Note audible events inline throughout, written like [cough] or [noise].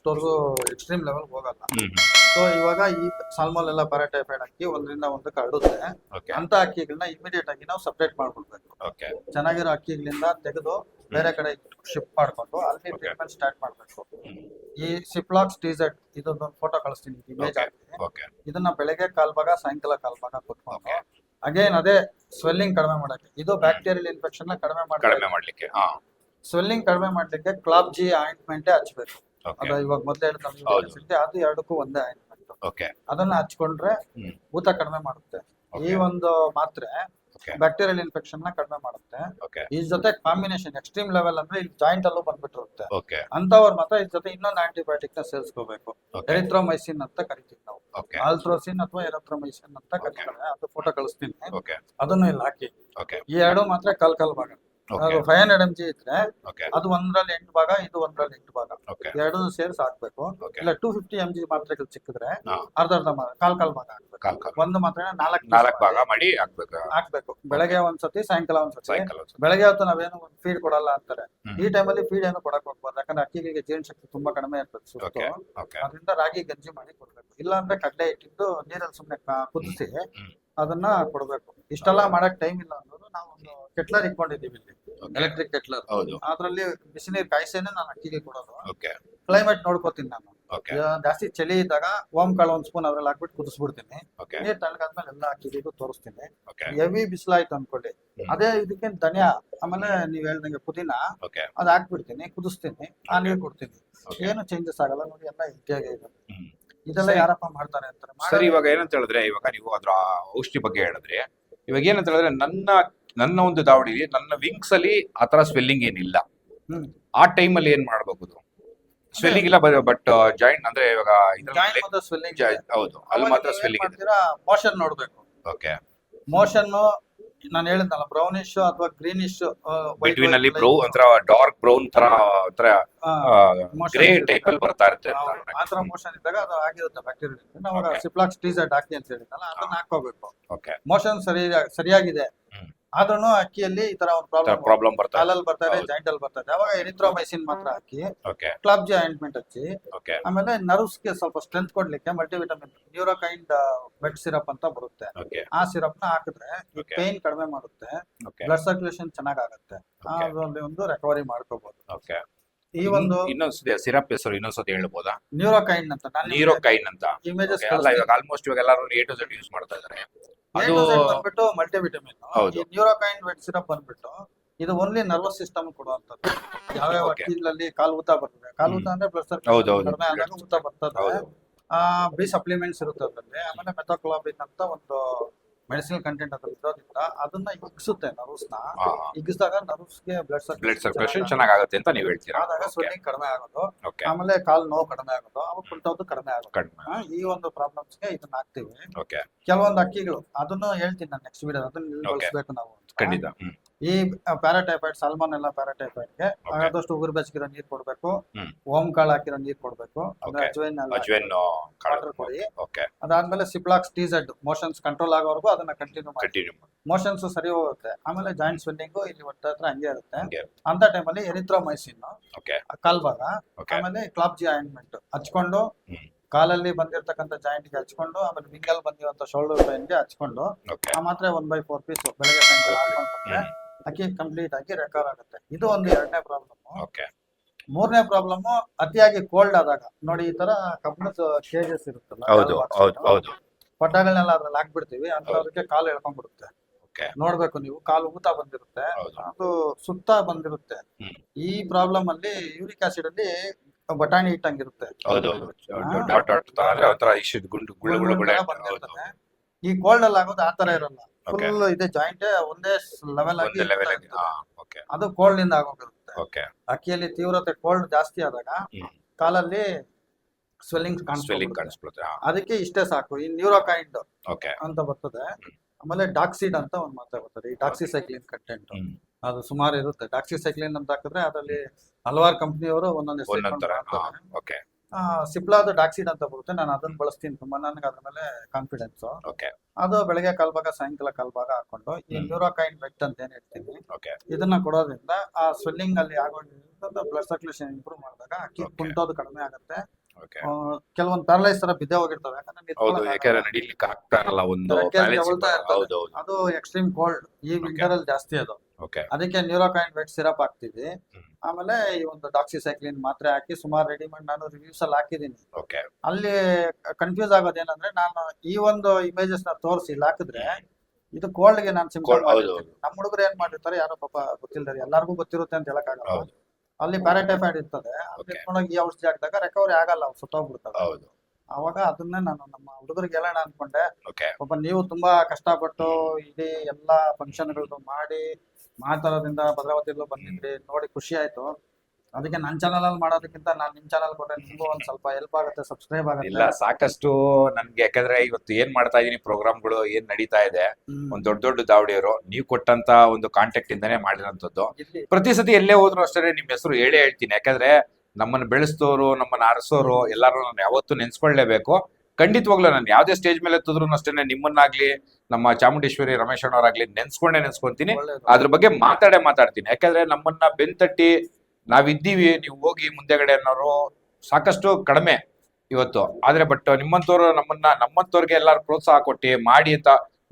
Last ವರ್ಗು extreme level ಹೋಗಲ್ಲ. So ಇವಾಗ ಈ ಸಾಲ್ಮೋಲ್ ಎಲ್ಲ ಪ್ಯಾರಾಟೈಫೈಡ್ ಅಕ್ಕಿ ಒಂದರಿಂದ ಒಂದಕ್ಕೆ ಹರಡುತ್ತೆ ಓಕೆ ಅಂತ ಅಕ್ಕಿಗಳನ್ನ ಇಮಿಡಿಯೇಟ್ ಆಗಿ ನಾವು ಸಪ್ರೇಟ್ ಮಾಡ್ಬಿಡ್ಬೇಕು ಚೆನ್ನಾಗಿರೋ ಅಕ್ಕಿಗಳಿಂದ ತೆಗೆದು ಬೇರೆ ಕಡೆ ಶಿಫ್ಟ್ ಮಾಡ್ಕೊಂಡು ಅಲ್ಲಿ ಟ್ರೀಟ್ಮೆಂಟ್ ಸ್ಟಾರ್ಟ್ ಮಾಡ್ಬೇಕು. ಈ ಸಿಪ್ಲಾಕ್ಸ್ ಟೀಸೆಟ್ ಇದೊಂದು ಫೋಟೋ ಕಳಿಸ್ತೀನಿ ಇಮೇಜ್ ಇದನ್ನ ಬೆಳಗ್ಗೆ ಕಾಲ್ ಭಾಗ ಸಾಯಂಕಾಲ ಕಾಲ್ ಭಾಗ ಕೊಟ್ಕೊಂಡು. ಅಗೇನ್ ಅದೇ ಸ್ವೆಲ್ಲಿಂಗ್ ಕಡಿಮೆ ಮಾಡಕ್ಕೆ. ಇದು ಬ್ಯಾಕ್ಟೀರಿಯಲ್ ಇನ್ಫೆಕ್ಷನ್ ಕಡಿಮೆ ಕಡಿಮೆ ಮಾಡಿ ಮಾಡ್ಲಿಕ್ಕೆ ಹಾ. ಸ್ವೆಲ್ಲಿಂಗ್ ಕಡಿಮೆ ಮಾಡ್ಲಿಕ್ಕೆ ಕ್ಲಾಬ್ ಜಿ ಆಯಿಂಟ್ಮೆಂಟ್ ಹಚ್ಬೇಕು. ಅದು ಇವಾಗ ಮೊದಲೇ ಅದು ಎರಡಕ್ಕೂ ಒಂದೇ ಆಯಿಂಟ್ಮೆಂಟ್ ಅದನ್ನ ಹಚ್ಕೊಂಡ್ರೆ. ಊತ ಕಡಿಮೆ ಮಾಡುತ್ತೆ. ಈ ಒಂದು ಮಾತ್ರೆ ಬ್ಯಾಕ್ಟೀರಿಯಲ್ ಇನ್ಫೆಕ್ಷನ್ನ ಕಡಿಮೆ ಮಾಡುತ್ತೆ. ಈ ಜೊತೆ ಕಾಂಬಿನೇಷನ್ ಎಕ್ಸ್ಟ್ರೀಮ್ ಲೆವೆಲ್ ಅಂದ್ರೆ ಇಲ್ಲಿ ಜಾಯಿಂಟ್ ಅಲ್ಲೂ ಬಂದ್ಬಿಟ್ಟಿರುತ್ತೆ. ಅಂತವ್ರ ಮಾತ್ರ ಇದ್ರ ಜೊತೆ ಇನ್ನೊಂದು ಆಂಟಿಬಯೋಟಿಕ್ನ ಸೇರಿಸ್ಕೋಬೇಕು. ಎರಿಥ್ರೋಮೈಸಿನ್ ಅಂತ ಕರಿತೀವಿ ನಾವು. ಆಲ್ಟ್ರೋಸಿನ್ ಅಥವಾ ಎರಿಥ್ರೋಮೈಸಿನ್ ಅಂತ ಕರೀತಾರೆ. ಅದು ಫೋಟೋ ಕಳಿಸ್ತೀನಿ. ಅದನ್ನು ಇಲ್ಲಿ ಹಾಕಿ. ಈ ಎರಡು ಮಾತ್ರ ಕಲ್ ಕಲ್ ಭಾಗ ಫೈವ್ ಹಂಡ್ರೆಡ್ ಎಂ ಜಿ ಇದ್ರೆ ಅದು ಒಂದ್ರಲ್ಲಿ ಎಂಟು ಭಾಗ ಇದು ಒಂದ್ರಲ್ಲಿ ಎಂಟು ಭಾಗ. ಎರಡು ಸೇರ್ಸ್ ಹಾಕ್ಬೇಕು ಇಲ್ಲ ಟೂ ಫಿಫ್ಟಿ ಎಂ ಜಿ ಮಾತ್ರೆಗಳು ಸಿಕ್ಕಿದ್ರೆ. ಅರ್ಧ ಅರ್ಧ ಭಾಗ ಕಾಲ್ ಕಾಲ್ ಭಾಗ. ಹಾಕ್ಬೇಕು ಒಂದು ಮಾತ್ರ ನಾಲ್ಕು ನಾಲ್ಕು ಭಾಗ ಮಾಡಿ ಹಾಕ್ಬೇಕು. ಹಾಕ್ಬೇಕು. ಬೆಳಗ್ಗೆ ಒಂದ್ಸತಿ ಸಾಯಂಕಾಲ ಒಂದ್ಸತಿ. ಬೆಳಗ್ಗೆ ಹೊತ್ತು ನಾವೇನು ಫೀಡ್ ಕೊಡಲ್ಲ ಅಂತಾರೆ. ಈ ಟೈಮಲ್ಲಿ ಫೀಡ್ ಏನು ಕೊಡಕ್ ಹೋಗ್ಬಾರ್ದು. ಯಾಕಂದ್ರೆ ಅಕ್ಕಿಗೆ ಜೀರ್ಣ ಶಕ್ತಿ ತುಂಬಾ ಕಡಿಮೆ ಇರ್ತದೆ ಅದರಿಂದ ರಾಗಿ ಗಂಜಿ ಮಾಡಿ ಕೊಡ್ಬೇಕು. ಇಲ್ಲ ಅಂದ್ರೆ ಕಡ್ಲೆ ಇಟ್ಟಿದ್ದು ನೀರಲ್ಲಿ ಸುಮ್ನೆ ಕುದಿಸಿ ಅದನ್ನ ಕೊಡ್ಬೇಕು. ಇಷ್ಟೆಲ್ಲ ಮಾಡಕ್ ಟೈಮ್ ಇಲ್ಲ ಅನ್ನೋದು ನಾವು ಒಂದು ಕೆಟ್ಲರ್ ಇಟ್ಕೊಂಡಿದೀವಿ ಇಲ್ಲಿ. ಎಲೆಕ್ಟ್ರಿಕ್ ಕೆಟ್ಲರ್ ಹೌದು. ಅದ್ರಲ್ಲಿ ಬಿಸಿನೀರ್ ಕಾಯಿಸೇನೆ ನಾನು ಅಕ್ಕಿಗೆ ಕೊಡೋದು. ಓಕೆ ಕ್ಲೈಮೇಟ್ ನೋಡ್ಕೋತೀನಿ ನಾನು. ಓಕೆ ಜಾಸ್ತಿ ಚಳಿ ಇದ್ದಾಗ ಓಮ್ ಕಾಳು ಒಂದ್ ಸ್ಪೂನ್ ಅದ್ರಲ್ಲಿ ಹಾಕ್ಬಿಟ್ಟು ಕುದಿಸ್ಬಿಡ್ತೀನಿ. ಓಕೆ ನೀರ್ ತಣ್ಣಗಾದ್ಮೇಲೆ ಎಲ್ಲ ಅಕ್ಕಿಗೂ ತೋರಿಸ್ತೀನಿ. ಓಕೆ ಹೆವಿ ಬಿಸಿಲಾಯ್ತು ಅನ್ಕೊಳ್ಳಿ. ಅದೇ ಇದಕ್ಕೆ ಧನಿಯಾ ಆಮೇಲೆ ನೀವ್ ಹೇಳ್ದಂಗೆ ಪುದೀನ ಓಕೆ ಅದ್ ಹಾಕ್ಬಿಡ್ತೀನಿ ಕುದಿಸ್ತೀನಿ. ಆ ನೀರ್ ಕೊಡ್ತೀನಿ. ಏನು ಚೇಂಜಸ್ ಆಗಲ್ಲ ನೋಡಿ ಎಲ್ಲ ಇದೆ. ಇದೆಲ್ಲ ಯಾರಪ್ಪ ಮಾಡ್ತಾರೆ ಅಂತಾರೆ? ಸರಿ ಇವಾಗ ಏನಂತ ಹೇಳಿದ್ರೆ ಇವಾಗ ನೀವು ಅದ್ರ ಔಷಧಿ ಬಗ್ಗೆ ಹೇಳಿದ್ರಿ. ಇವಾಗ ಏನಂತ ಹೇಳಿದ್ರೆ ನನ್ನ ನನ್ನ ಒಂದು ದಾವಣಿಲಿ ನನ್ನ ವಿಂಗ್ಸ್ ಅಲ್ಲಿ ಆತರ ಸ್ವೆಲ್ಲಿಂಗ್ ಏನಿಲ್ಲ. ಹ್ಮ್. ಆ ಟೈಮ್ ಅಲ್ಲಿ ಏನ್ ಮಾಡಬಹುದು ಸ್ವೆಲ್ಲಿಂಗ್ ಇಲ್ಲ ಬಟ್ ಜಾಯಿಂಟ್ ಅಂದ್ರೆ ಇವಾಗ ಸ್ವೆಲ್ಲಿಂಗ್ ಹೌದು ಅಲ್ಲಿ ಮಾತ್ರ ಸ್ವೆಲ್ಲಿಂಗ್ ಮೋಷನ್ ನೋಡ್ಬೇಕು. ಓಕೆ ಮೋಷನ್ ನಾನು ಹೇಳಿದ್ನಲ್ಲ ಬ್ರೌನಿಶ್ ಅಥವಾ ಗ್ರೀನಿಶ್ ಬಿಟ್ವೀನ್ ಅಲ್ಲಿ ಬ್ರೌ ಒಂಥರ ಡಾರ್ಕ್ ಬ್ರೌನ್ ತರ ತರ ಗ್ರೇ ಟೈಪ್ ಅಲ್ಲಿ ಬರ್ತಾ ಇರುತ್ತೆ. ಅಂತ. ಆ ತರ ಮೋಷನ್ ಇದ್ದಾಗ ಅದು ಆಗಿರುತ್ತೆ ಬ್ಯಾಕ್ಟೀರಿಯಾ ನಾವು. ಸಿಪ್ಲಾಕ್ಸ್ ಟೀಸರ್ಟ್ ಹಾಕಿ ಅಂತ ಹೇಳಿದ್ನಲ್ಲ ಅದನ್ನ ಹಾಕೋಬೇಕು ಓಕೆ ಮೋಷನ್ ಸರಿ ಸರಿಯಾಗಿದೆ. ಆದ್ರೂ ಅಕ್ಕಿಯಲ್ಲಿ ಈ ತರ ಒಂದು ಪ್ರಾಬ್ಲಮ್ ಪ್ರಾಬ್ಲಮ್ ಬರ್ತಾರೆ ಕಾಲಲ್ಲಿ ಬರ್ತಾರೆ. ಜಾಯಿಂಟ್ ಅಲ್ಲಿ ಬರ್ತದೆ. ಅವಾಗ ಎರಿಥ್ರೋಮೈಸಿನ್ ಮಾತ್ರ ಹಾಕಿ ಓಕೆ ಕ್ಲಬ್ ಜಿ ಆಯಿಂಟ್ಮೆಂಟ್ ಹಚ್ಚಿ ಓಕೆ ಆಮೇಲೆ ನರ್ವ್ಸ್ಗೆ ಸ್ವಲ್ಪ ಸ್ಟ್ರೆಂತ್ ಕೊಡ್ಲಿಕ್ಕೆ ಮಲ್ಟಿವಿಟಮಿನ್ ನ್ಯೂರೋಕೈಂಡ್ ಬೆಡ್ ಸಿರಪ್ ಅಂತ ಬರುತ್ತೆ. ಆ ಸಿರಪ್ನ ಹಾಕಿದ್ರೆ. ಪೇನ್ ಕಡಿಮೆ ಮಾಡುತ್ತೆ. ಬ್ಲಡ್ ಸರ್ಕ್ಯುಲೇಷನ್ ಚೆನ್ನಾಗಾಗುತ್ತೆ. ಆಗುತ್ತೆ ಅದ್ರಲ್ಲಿ ಒಂದು ರಿಕವರಿ ಮಾಡ್ಕೋಬಹುದು ಓಕೆ ಈ ಒಂದು ಇನ್ನೊಂದ್ಸತಿ ಸಿರಪ್ ಹೆಸರು ಇನ್ನೊಂದ್ಸತಿ ಹೇಳ್ಬೋದಾ? ನ್ಯೂರೋಕೈನ್ ಅಂತ. ನ್ಯೂರೋಕೈನ್ ಅಂತ. ಇಮೇಜಸ್ Okay, ಅಲ್ಲ ಇವಾಗ ಆಲ್ಮೋಸ್ಟ್ ಇವಾಗ ಎಲ್ಲರೂ ಎ ಟು ಝೆಡ್ ಯೂಸ್ ಮಾಡ್ತಾ ಇದ್ದಾರೆ ಅದು ಬಂದ್ಬಿಟ್ಟು ಮಲ್ಟಿವಿಟಮಿನ್ ನ್ಯೂರೋಕೈನ್ ವೆಟ್ ಸಿರಪ್ ಬಂದ್ಬಿಟ್ಟು ಇದು ಓನ್ಲಿ ನರ್ವಸ್ ಸಿಸ್ಟಮ್ ಕೊಡುವಂತದ್ದು ಯಾವ ಯಾವ ಅಕ್ಕಿಗಳಲ್ಲಿ ಕಾಲು ಊತ ಬರ್ತದೆ. ಕಾಲು ಊತ ಅಂದ್ರೆ ಬ್ಲಡ್ ಸರ್ಕ್ಯುಲೇಷನ್. ಕಡಿಮೆ ಆದಾಗ ಊತ ಬರ್ತದೆ. ಬಿ ಸಪ್ಲಿಮೆಂಟ್ಸ್ ಇರುತ್ತೆ ಅದ್ರಲ್ಲಿ. ಆಮೇಲೆ ಮೆಥೋಕ್ಲಾಬಿನ್ ಅಂತ ಒಂದು ಮೆಡಿಸಿನಲ್ ಕಂಟೆಂಟ್ ಅಂತ ಇರೋದ್ರಿಂದ ಅದನ್ನ ಇಗ್ಸುತ್ತೆ ನರ್ವ್ಸ್ನ. ನ ಇಗ್ಸಿದಾಗ ನರ್ವ್ಸ್ಗೆ ಬ್ಲಡ್ ಬ್ಲಡ್ ಸರ್ಕ್ಯುಲೇಷನ್ ಚೆನ್ನಾಗಾಗುತ್ತೆ ಅಂತ ನೀವು ಹೇಳ್ತೀರಾ? ಆದಾಗ ಸ್ವೆಲ್ಲಿಂಗ್ ಕಡಿಮೆ ಆಗೋದು. ಆಮೇಲೆ ಕಾಲು ನೋವು ಕಡಿಮೆ ಆಗೋದು. ಅವಾಗ ಕುಂಟೋದು ಕಡಿಮೆ ಆಗೋದು ಕಡಿಮೆ ಈ ಒಂದು ಪ್ರಾಬ್ಲಮ್ಸ್ಗೆ ಇದನ್ನ ಹಾಕ್ತೀವಿ. ಕೆಲವೊಂದು ಅಕ್ಕಿಗಳು ಅದನ್ನು ಹೇಳ್ತೀನಿ ನಾನು ನೆಕ್ಸ್ಟ್ ವಿಡಿಯೋ ಅದನ್ನ ನಿಲ್ಲಿಸ್ಬೇಕು Okay. ನಾವು ಖಂಡಿತ. ಈ ಪ್ಯಾರಾಟೈಫಾಯ್ಡ್ ಸಾಲ್ಮನ್ ಎಲ್ಲ ಪ್ಯಾರಾಟೈಫಾಯ್ಡ್ಗೆ. ಆದಷ್ಟು ಉಗುರು ಬೆಚ್ಚಗಿರೋ ನೀರ್ ಕೊಡ್ಬೇಕು. ಓಮ್ ಕಾಳು ಹಾಕಿರೋ ನೀರ್ ಕೊಡ್ಬೇಕು. ವಾಟರ್ ಕೊಡಿ. ಅದಾದ್ಮೇಲೆ ಸಿಪ್ಲಾಕ್ಸ್ ಟೀಸೆಡ್ ಮೋಷನ್ಸ್ ಕಂಟ್ರೋಲ್ ಆಗೋವರೆಗೂ ಅದನ್ನ ಕಂಟಿನ್ಯೂ ಮಾಡಿ. ಮೋಷನ್ಸ್ ಸರಿ ಹೋಗುತ್ತೆ. ಆಮೇಲೆ ಜಾಯಿಂಟ್ ಸ್ವೆಲ್ಲಿಂಗು ಇಲ್ಲಿ ಒಟ್ಟ ಹತ್ರ ಹಂಗೆ ಇರುತ್ತೆ. ಅಂತ ಟೈಮಲ್ಲಿ ಎರಿಥ್ರೋಮೈಸಿನ್ ಓಕೆ ಕಾಲ್ ಭಾಗ ಓಕೆ ಆಮೇಲೆ ಕ್ಲಾಪ್ ಜಿ ಆಯಿಂಟ್ಮೆಂಟ್ ಹಚ್ಕೊಂಡು ಕಾಲಲ್ಲಿ ಬಂದಿರತಕ್ಕಂಥ ಜಾಯಿಂಟ್ಗೆ ಹಚ್ಕೊಂಡು ಆಮೇಲೆ ಮಿಂಗಲ್ ಬಂದಿರುವಂತ ಶೋಲ್ಡರ್ಗೆ ಹಚ್ಕೊಂಡು ಆ ಮಾತ್ರ ಒನ್ ಬೈ ಫೋರ್ ಪೀಸ್ ಬೆಳಗ್ಗೆ ಸಾಯಂಕಾಲ ಹಾಕೊಂಡ್ರೆ ಅಕ್ಕಿ ಕಂಪ್ಲೀಟ್ ಆಗಿ ರೆಕವರ್ ಆಗುತ್ತೆ. ಇದು ಒಂದು ಎರಡನೇ ಪ್ರಾಬ್ಲಮ್ ಓಕೆ ಮೂರನೇ ಪ್ರಾಬ್ಲಮ್ ಅತಿಯಾಗಿ ಕೋಲ್ಡ್ ಆದಾಗ ನೋಡಿ ಈ ತರ ಕಬ್ಬಿಣದ ಕೇಜಸ್ ಇರುತ್ತಲ್ಲ ಹೌದು ಹೌದು ಹೌದು. ಪಟಾಗಳನ್ನೆಲ್ಲ ಅದ್ರಲ್ಲಿ ಹಾಕ್ಬಿಡ್ತೀವಿ ಅಂತವ್ರಿಗೆ ಕಾಲು ಎಳ್ಕೊಂಡ್ಬಿಡುತ್ತೆ. ಓಕೆ ನೋಡ್ಬೇಕು ನೀವು ಕಾಲು ಊತ ಬಂದಿರುತ್ತೆ ಅದು ಸುತ್ತ ಬಂದಿರುತ್ತೆ. ಈ ಪ್ರಾಬ್ಲಮ್ ಅಲ್ಲಿ ಯೂರಿಕ್ ಆಸಿಡ್ ಅಲ್ಲಿ ಬಟಾಣಿ ಇಟ್ಟಂಗಿರುತ್ತೆ. ಈ ಕೋಲ್ಡ್ ಅಲ್ಲಿ ಆಗೋದು ಆ ತರ ಇರಲ್ಲ. ಫುಲ್ ಇದೆ ಜಾಯಿಂಟ್ ಒಂದೇ ಲೆವೆಲ್ ಆಗಿ ಒಂದೇ ಲೆವೆಲ್ ಆಗಿ ಓಕೆ ಅದು ಕೋಲ್ಡ್ನಿಂದ ಆಗೋಗಿರುತ್ತೆ. ಓಕೆ ಅಕ್ಕಿಯಲ್ಲಿ ತೀವ್ರತೆ ಕೋಲ್ಡ್ ಜಾಸ್ತಿ ಆದಾಗ ಕಾಲಲ್ಲಿ ಸ್ವೆಲ್ಲಿಂಗ್ ಸ್ವೆಲ್ಲಿಂಗ್ ಕಾಣಿಸ್ಬಿಡುತ್ತೆ ಅದಕ್ಕೆ ಇಷ್ಟೇ ಸಾಕು. ಈ ನ್ಯೂರೋಕೈಂಡ್ ಓಕೆ ಅಂತ ಬರ್ತದೆ. ಆಮೇಲೆ ಡಾಕ್ಸಿಡ್ ಅಂತ ಒಂದು ಮಾತ್ರ ಬರ್ತದೆ. ಈ ಡಾಕ್ಸಿಸೈಕ್ಲಿನ್ ಕಂಟೆಂಟ್. ಅದು ಸುಮಾರು ಇರುತ್ತೆ. ಡಾಕ್ಸಿಸೈಕ್ಲಿನ್ ಅಂತ ಹಾಕಿದ್ರೆ ಅದರಲ್ಲಿ ಹಲವಾರು ಕಂಪ್ನಿಯವರು ಒಂದೊಂದು ಒಂದೊಂದ್ ಓಕೆ ಸಿಪ್ಲಾದ ಡಾಕ್ಸಿಡ್ ಅಂತ ಬರುತ್ತೆ. ನಾನು ಅದನ್ನ ಬಳಸ್ತೀನಿ ತುಂಬಾ. ನನಗೆ ಅದ್ರ ಮೇಲೆ ಕಾನ್ಫಿಡೆನ್ಸ್ ಓಕೆ ಅದು ಬೆಳಗ್ಗೆ ಕಾಲ್ಭಾಗ ಸಾಯಂಕಾಲ ಕಾಲ್ಭಾಗ ಹಾಕೊಂಡು ಈ. ನ್ಯೂರೋಕೈನ್ ವೆಟ್ ಅಂತ ಏನ್ ಹೇಳ್ತೀನಿ ಓಕೆ ಇದನ್ನ ಕೊಡೋದ್ರಿಂದ ಆ ಸ್ವೆಲ್ಲಿಂಗ್ ಅಲ್ಲಿ ಆಗೋದ್ರಿಂದ ಬ್ಲಡ್ ಸರ್ಕ್ಯುಲೇಷನ್ ಇಂಪ್ರೂವ್ ಮಾಡಿದಾಗ ಅಕ್ಕಿ. ಕುಂಟೋದು ಕಡಿಮೆ ಆಗುತ್ತೆ. ಕೆಲವೊಂದು ಪ್ಯಾರಲೈಸ್ ತರ ಬಿದ್ದೆ ಹೋಗಿರ್ತವೆ. ಯಾಕಂದ್ರೆ ಅದು ಎಕ್ಸ್ಟ್ರೀಮ್ ಕೋಲ್ಡ್ ಈ ವಿಂಟರ್ ಅಲ್ಲಿ ಜಾಸ್ತಿ ಅದು. ಅದಕ್ಕೆ ನ್ಯೂರೋಕಾಯಿನ್ ವೆಟ್ ಸಿರಪ್ ಹಾಕ್ತಿದ್ವಿ. ಆಮೇಲೆ ಈ ಒಂದು ಡಾಕ್ಸಿಸೈಕ್ಲಿನ್ ಮಾತ್ರೆ ಹಾಕಿ ಸುಮಾರು ರೆಡಿಮೇಡ್ ನಾನು ರಿವ್ಯೂಸ್ ಅಲ್ಲಿ ಹಾಕಿದೀನಿ ಅಲ್ಲಿ ಕನ್ಫ್ಯೂಸ್ ಆಗೋದೇನಂದ್ರೆ ನಾನು ಈ ಒಂದು ಇಮೇಜಸ್ನ ತೋರಿಸಿ ಇಲ್ಲಿ ಹಾಕಿದ್ರೆ ಇದು ಕೋಲ್ಡ್ಗೆ ನಾನು ಸಿಂಪಲ್. ನಮ್ಮ ಹುಡುಗರು ಏನ್ ಮಾಡಿರ್ತಾರೆ ಯಾರೋ ಪಾಪ ಗೊತ್ತಿಲ್ಲದೆ ಎಲ್ಲರಿಗೂ ಗೊತ್ತಿರುತ್ತೆ ಅಂತ ಹೇಳಕ್ ಆಗಲ್ಲ ಅಲ್ಲಿ ಪ್ಯಾರಾಟೈಫೈಡ್ ಇರ್ತದೆ. ಅಲ್ಲಿ. ಈ ಔಷಧಿ ಹಾಕಿದಾಗ ರೆಕವರಿ ಆಗಲ್ಲ ಅವ್ರು ಸುತ್ತೋಗ್ಬಿಡ್ತಾರೆ ಅವಾಗ ಅದನ್ನೇ ನಾನು ನಮ್ಮ ಹುಡುಗರಿಗೆ ಹೇಳೋಣ ಅನ್ಕೊಂಡೆ. ಪಾಪ ನೀವು ತುಂಬಾ ಕಷ್ಟಪಟ್ಟು ಇಡೀ ಎಲ್ಲಾ ಫಂಕ್ಷನ್ಗಳು ಮಾಡಿ ಮಾತಾಡೋದ್ರಿಂದ ಭದ್ರಾವತಿಯಲ್ಲೂ ಬಂದಿದ್ರಿ ನೋಡಿ ಖುಷಿ ಆಯ್ತು. ಅದಕ್ಕೆ ನನ್ನ ಚಾನಲ್ ಅಲ್ಲಿ ಮಾಡೋದಕ್ಕಿಂತ ನಾನು ನಿಮ್ ಚಾನಲ್ ಕೊಟ್ಟರೆ ನಿಮ್ಗೂ ಒಂದ್ ಸ್ವಲ್ಪ ಹೆಲ್ಪ್ ಆಗುತ್ತೆ ಸಬ್ಸ್ಕ್ರೈಬ್ ಇಲ್ಲ ಆಗುತ್ತೆ ಸಾಕಷ್ಟು ನನ್ಗೆ ಯಾಕಂದ್ರೆ ಇವತ್ತು ಏನ್ ಮಾಡ್ತಾ ಇದೀನಿ ಪ್ರೋಗ್ರಾಮ್ಗಳು ಏನ್ ನಡೀತಾ ಇದೆ. ಒಂದ್ ದೊಡ್ಡ ದೊಡ್ಡ ದಾವಡಿಯವರು ನೀವು ಕೊಟ್ಟಂತ ಒಂದು ಕಾಂಟ್ಯಾಕ್ಟ್ ಇಂದಾನೆ ಮಾಡಿರೋಂಥದ್ದು. ಇಲ್ಲಿ ಪ್ರತಿ ಸತಿ ಎಲ್ಲೇ ಹೋದ್ರು ಅಷ್ಟೇ ನಿಮ್ ಹೆಸರು ಹೇಳೇ ಹೇಳ್ತೀನಿ. ಯಾಕಂದ್ರೆ ನಮ್ಮನ್ನ ಬೆಳೆಸ್ತೋರು ನಮ್ಮನ್ನ ಆರಿಸೋರು ಎಲ್ಲಾರು ನಾನು ಯಾವತ್ತೂ ನೆನ್ಸ್ಕೊಳ್ಳೇಬೇಕು. ಖಂಡಿತವಾಗ್ಲೂ ನಾನು ಯಾವುದೇ ಸ್ಟೇಜ್ ಮೇಲೆ ಎತ್ತಿದ್ರು ಅಷ್ಟೇ ನಿಮ್ಮನ್ನಾಗ್ಲಿ ನಮ್ಮ ಚಾಮುಂಡೇಶ್ವರಿ ರಮೇಶ್ ಅಣ್ಣವರಾಗ್ಲಿ ನೆನ್ಸ್ಕೊಂಡೆ ನೆನ್ಸ್ಕೊಂತೀನಿ. ಅದ್ರ ಬಗ್ಗೆ ಮಾತಾಡೇ ಮಾತಾಡ್ತೀನಿ. ಯಾಕಂದ್ರೆ ನಮ್ಮನ್ನ ಬೆನ್ತಟ್ಟಿ ನಾವಿದ್ದೀವಿ ನೀವು ಹೋಗಿ ಮುಂದೆಗಡೆ ಅನ್ನೋರು ಸಾಕಷ್ಟು ಕಡಿಮೆ ಇವತ್ತು. ಆದ್ರೆ ಬಟ್ ನಿಮ್ಮಂತವ್ರು ನಮ್ಮನ್ನ ನಮ್ಮಂತವ್ರಿಗೆ ಎಲ್ಲಾರು ಪ್ರೋತ್ಸಾಹ ಕೊಟ್ಟು ಮಾಡಿ ಅಂತ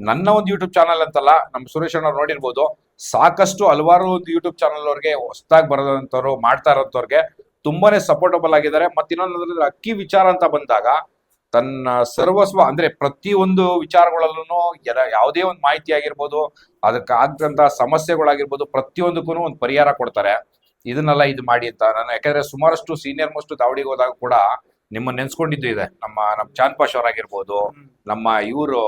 ನನ್ನ ಒಂದು ಯೂಟ್ಯೂಬ್ ಚಾನಲ್ ಅಂತಲ್ಲ ನಮ್ಮ ಸುರೇಶ್ ಅಣ್ಣವ್ರು ನೋಡಿರ್ಬೋದು. ಸಾಕಷ್ಟು ಹಲವಾರು ಒಂದು ಯೂಟ್ಯೂಬ್ ಚಾನಲ್ ಅವ್ರಿಗೆ ಹೊಸದಾಗಿ ಬರೋದಂತವ್ರು ಮಾಡ್ತಾ ಇರೋಂಥವ್ರಿಗೆ ತುಂಬಾನೇ ಸಪೋರ್ಟಬಲ್ ಆಗಿದ್ದಾರೆ. ಮತ್ತೆ ಇನ್ನೊಂದು ಅಕ್ಕಿ ವಿಚಾರ ಅಂತ ಬಂದಾಗ ತನ್ನ ಸರ್ವಸ್ವ ಅಂದ್ರೆ ಪ್ರತಿಯೊಂದು ವಿಚಾರಗಳಲ್ಲೂ ಯಾವುದೇ ಒಂದು ಮಾಹಿತಿ ಆಗಿರ್ಬೋದು, ಅದಕ್ಕೆ ಆಗ್ತಂತ ಸಮಸ್ಯೆಗಳಾಗಿರ್ಬೋದು ಪ್ರತಿಯೊಂದಕ್ಕೂ ಒಂದು ಪರಿಹಾರ ಕೊಡ್ತಾರೆ. ಇದನ್ನೆಲ್ಲ ಇದು ಮಾಡಿ ಅಂತ ನಾನು, ಯಾಕಂದ್ರೆ ಸುಮಾರಷ್ಟು ಸೀನಿಯರ್ ಮೋಸ್ಟ್ ದಾವಡಿಗೆ ಹೋದಾಗ ಕೂಡ ನಿಮ್ಮನ್ನ ನೆನ್ಸ್ಕೊಂಡಿದ್ದು ಇದೆ. ನಮ್ಮ ನಮ್ಮ ಚಾಂದ್ ಪಾಶ್ ಅವರಾಗಿರ್ಬೋದು, ನಮ್ಮ ಇವರು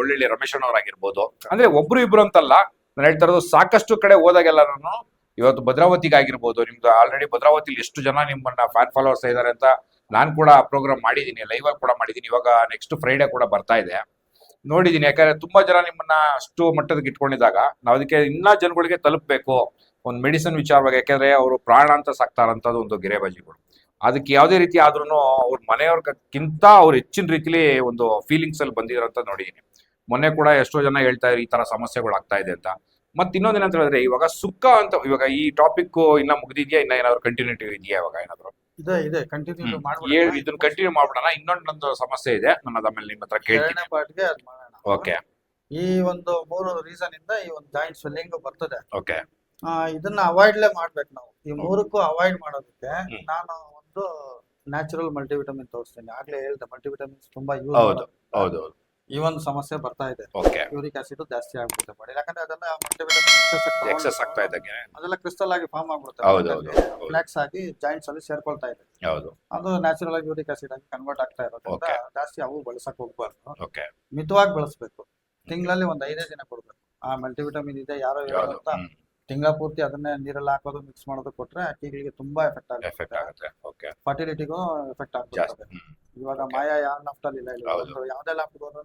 ಒಳ್ಳೊಳ್ಳೆ ರಮೇಶ್ ಅವರಾಗಿರ್ಬೋದು ಅಂದ್ರೆ ಒಬ್ರು ಇಬ್ರು ಅಂತಲ್ಲ, ನಾನು ಹೇಳ್ತಾ ಇರೋದು ಸಾಕಷ್ಟು ಕಡೆ ಹೋದಾಗೆಲ್ಲ ನಾನು ಇವತ್ತು ಭದ್ರಾವತಿಗಾಗಿರ್ಬೋದು, ನಿಮ್ದು ಆಲ್ರೆಡಿ ಭದ್ರಾವತಿಲಿ ಎಷ್ಟು ಜನ ನಿಮ್ಮನ್ನ ಫ್ಯಾನ್ ಫಾಲೋವರ್ಸ್ ಇದ್ದಾರೆ ಅಂತ ನಾನು ಕೂಡ ಪ್ರೋಗ್ರಾಮ್ ಮಾಡಿದ್ದೀನಿ ಲೈವ್ ಆಗಿ ಕೂಡ ಮಾಡಿದ್ದೀನಿ ಇವಾಗ ನೆಕ್ಸ್ಟ್ ಫ್ರೈಡೆ ಕೂಡ ಬರ್ತಾ ಇದೆ. ನೋಡಿದೀನಿ, ಯಾಕಂದ್ರೆ ತುಂಬಾ ಜನ ನಿಮ್ಮನ್ನ ಅಷ್ಟು ಮಟ್ಟದಕ್ಕೆ ಇಟ್ಕೊಂಡಿದ್ದಾಗ ನಾವು ಅದಕ್ಕೆ ಇನ್ನೂ ಜನಗಳಿಗೆ ತಲುಪಬೇಕು. ಒಂದು ಮೆಡಿಸಿನ್ ವಿಚಾರವಾಗಿ ಯಾಕೆಂದ್ರೆ ಅವರು ಪ್ರಾಣ ಅಂತ ಸಾಕ್ತಾರಂಥದ್ದು ಒಂದು ಗಿರೇಬಾಜಿಗಳು. ಅದಕ್ಕೆ ಯಾವುದೇ ರೀತಿ ಆದ್ರೂ ಅವ್ರ ಮನೆಯವ್ರಿಗಿಂತ ಅವ್ರು ಹೆಚ್ಚಿನ ರೀತಿಲಿ ಒಂದು ಫೀಲಿಂಗ್ಸ್ ಅಲ್ಲಿ ಬಂದಿರೋಂತ ನೋಡಿದೀನಿ. ಮೊನ್ನೆ ಕೂಡ ಎಷ್ಟೋ ಜನ ಹೇಳ್ತಾ ಇದ್ರು, ಈ ತರ ಸಮಸ್ಯೆಗಳು ಆಗ್ತಾ ಇದೆ ಅಂತ. ಮತ್ತೆ ಇನ್ನೊಂದೇನಂತ ಹೇಳಿದ್ರೆ ಇವಾಗ ಸುಕ್ಕ ಅಂತ ಇವಾಗ ಈ ಟಾಪಿಕ್ ಇನ್ನ ಮುಗಿದಿದ್ಯಾ ಇನ್ನ ಏನಾದ್ರು ಕಂಟಿನ್ಯೂಟಿ ಇದೆಯಾ ಇವಾಗ ಏನಾದ್ರು? ಇದೆ ಇದೆ. ಕಂಟಿನ್ಯೂ ಮಾಡ್ಬಿಡೋಣ. ಇದನ್ನ ಕಂಟಿನ್ಯೂ ಮಾಡ್ಬಿಡೋಣ. ಇನ್ನೊಂದೊಂದು ಸಮಸ್ಯೆ ಇದೆ. ನಾನು ಅದಾದ್ಮೇಲೆ ನಿಮ್ಮ ಹತ್ರ ಕೇಳ್ತೀನಿ. ಎರಡನೇ ಪಾರ್ಟ್ಗೆ ಅದ್ ಮಾಡೋಣ. ಓಕೆ. ಈ ಒಂದು ಮೂರು ರೀಸನ್ ಇಂದ ಈ ಒಂದು ಜಾಯಿಂಟ್ ಸ್ವೆಲ್ಲಿಂಗ್ ಬರ್ತದೆ. ಓಕೆ. ಆ, ಇದನ್ನ ಅವಾಯ್ಡ್ಲೇ ಮಾಡ್ಬೇಕು ನಾವು. ಈ ಮೂರಕ್ಕೂ ಅವಾಯ್ಡ್ ಮಾಡೋದಕ್ಕೆ ಹ್ಮ್. ನಾನು ಒಂದು ನ್ಯಾಚುರಲ್ ಮಲ್ಟಿವಿಟಮಿನ್ ತೋರಿಸ್ತೀನಿ. ಆಗ್ಲೇ ಹೇಳ್ದೆ ಮಲ್ಟಿವಿಟಮಿನ್ಸ್ ತುಂಬಾ ಯೂಸ್ ಹೌದು. ಹೌದು. ಈ ಒಂದು ಸಮಸ್ಯೆ ಬರ್ತಾ ಇದೆ. ಓಕೆ ಯೂರಿಕ್ ಆಸಿಡ್ ಜಾಸ್ತಿ ಆಗ್ಬಿಡುತ್ತೆ ಬಾಡಿ ಯಾಕಂದ್ರೆ ಅದೆಲ್ಲ ಮಲ್ಟಿವಿಟಮಿನ್ ಎಕ್ಸಸ್ ಆಗ್ತಾ ಇದ್ದಂಗೆ. ಅದೆಲ್ಲ ಕ್ರಿಸ್ಟಲ್ ಆಗಿ ಫಾರ್ಮ್ ಆಗ್ಬಿಡುತ್ತೆ. ಫ್ಲಾಕ್ಸ್ ಆಗಿ ಜಾಯಿಂಟ್ಸ್ ಅಲ್ಲಿ ಸೇರ್ಕೊಳ್ತಾ ಇದೆ. ಹೌದು. ಅದು ನ್ಯಾಚುರಲ್ ಆಗಿ ಯೂರಿಕ್ ಆಸಿಡ್ ಆಗಿ ಕನ್ವರ್ಟ್ ಆಗ್ತಾ ಇರೋದ್ರಿಂದ ಜಾಸ್ತಿ ಅವು ಬಳಸಕ್ ಹೋಗ್ಬಾರ್ದು. ಮಿತವಾಗಿ ಬಳಸಬೇಕು. ತಿಂಗಳಲ್ಲಿ ಒಂದ್ ಐದೇ ದಿನ ಕೊಡ್ಬೇಕು. ಆ ಮಲ್ಟಿವಿಟಮಿನ್ ಇದೆ ಯಾರೋ ಹೇಳೋ ಅಂತ ತಿಂಗಳ ಪೂರ್ತಿ ಅದನ್ನೇ ನೀರಲ್ಲಿ ಹಾಕೋದು ಮಿಕ್ಸ್ ಮಾಡೋದು ಕೊಟ್ರೆ ಅಕ್ಕಿಗಳಿಗೆ ತುಂಬಾ ಎಫೆಕ್ಟ್ ಎಫೆಕ್ಟ್ ಆಗುತ್ತೆ. ಆಗುತ್ತೆ ಓಕೆ ಫರ್ಟಿಲಿಟಿಗೂ ಎಫೆಕ್ಟ್ ಆಗುತ್ತೆ ಹ್ಮ್. ಇವಾಗ ಮಾಯಾ ಯಾವ ಲಾಫ್ಟಲ್ಲಿ ಇಲ್ಲ ಇಲ್ಲ ಹೌದು. ಒಂದು ಯಾವ್ದೇ ಲಾಫ್ಟ್ ಹೋದ್ರು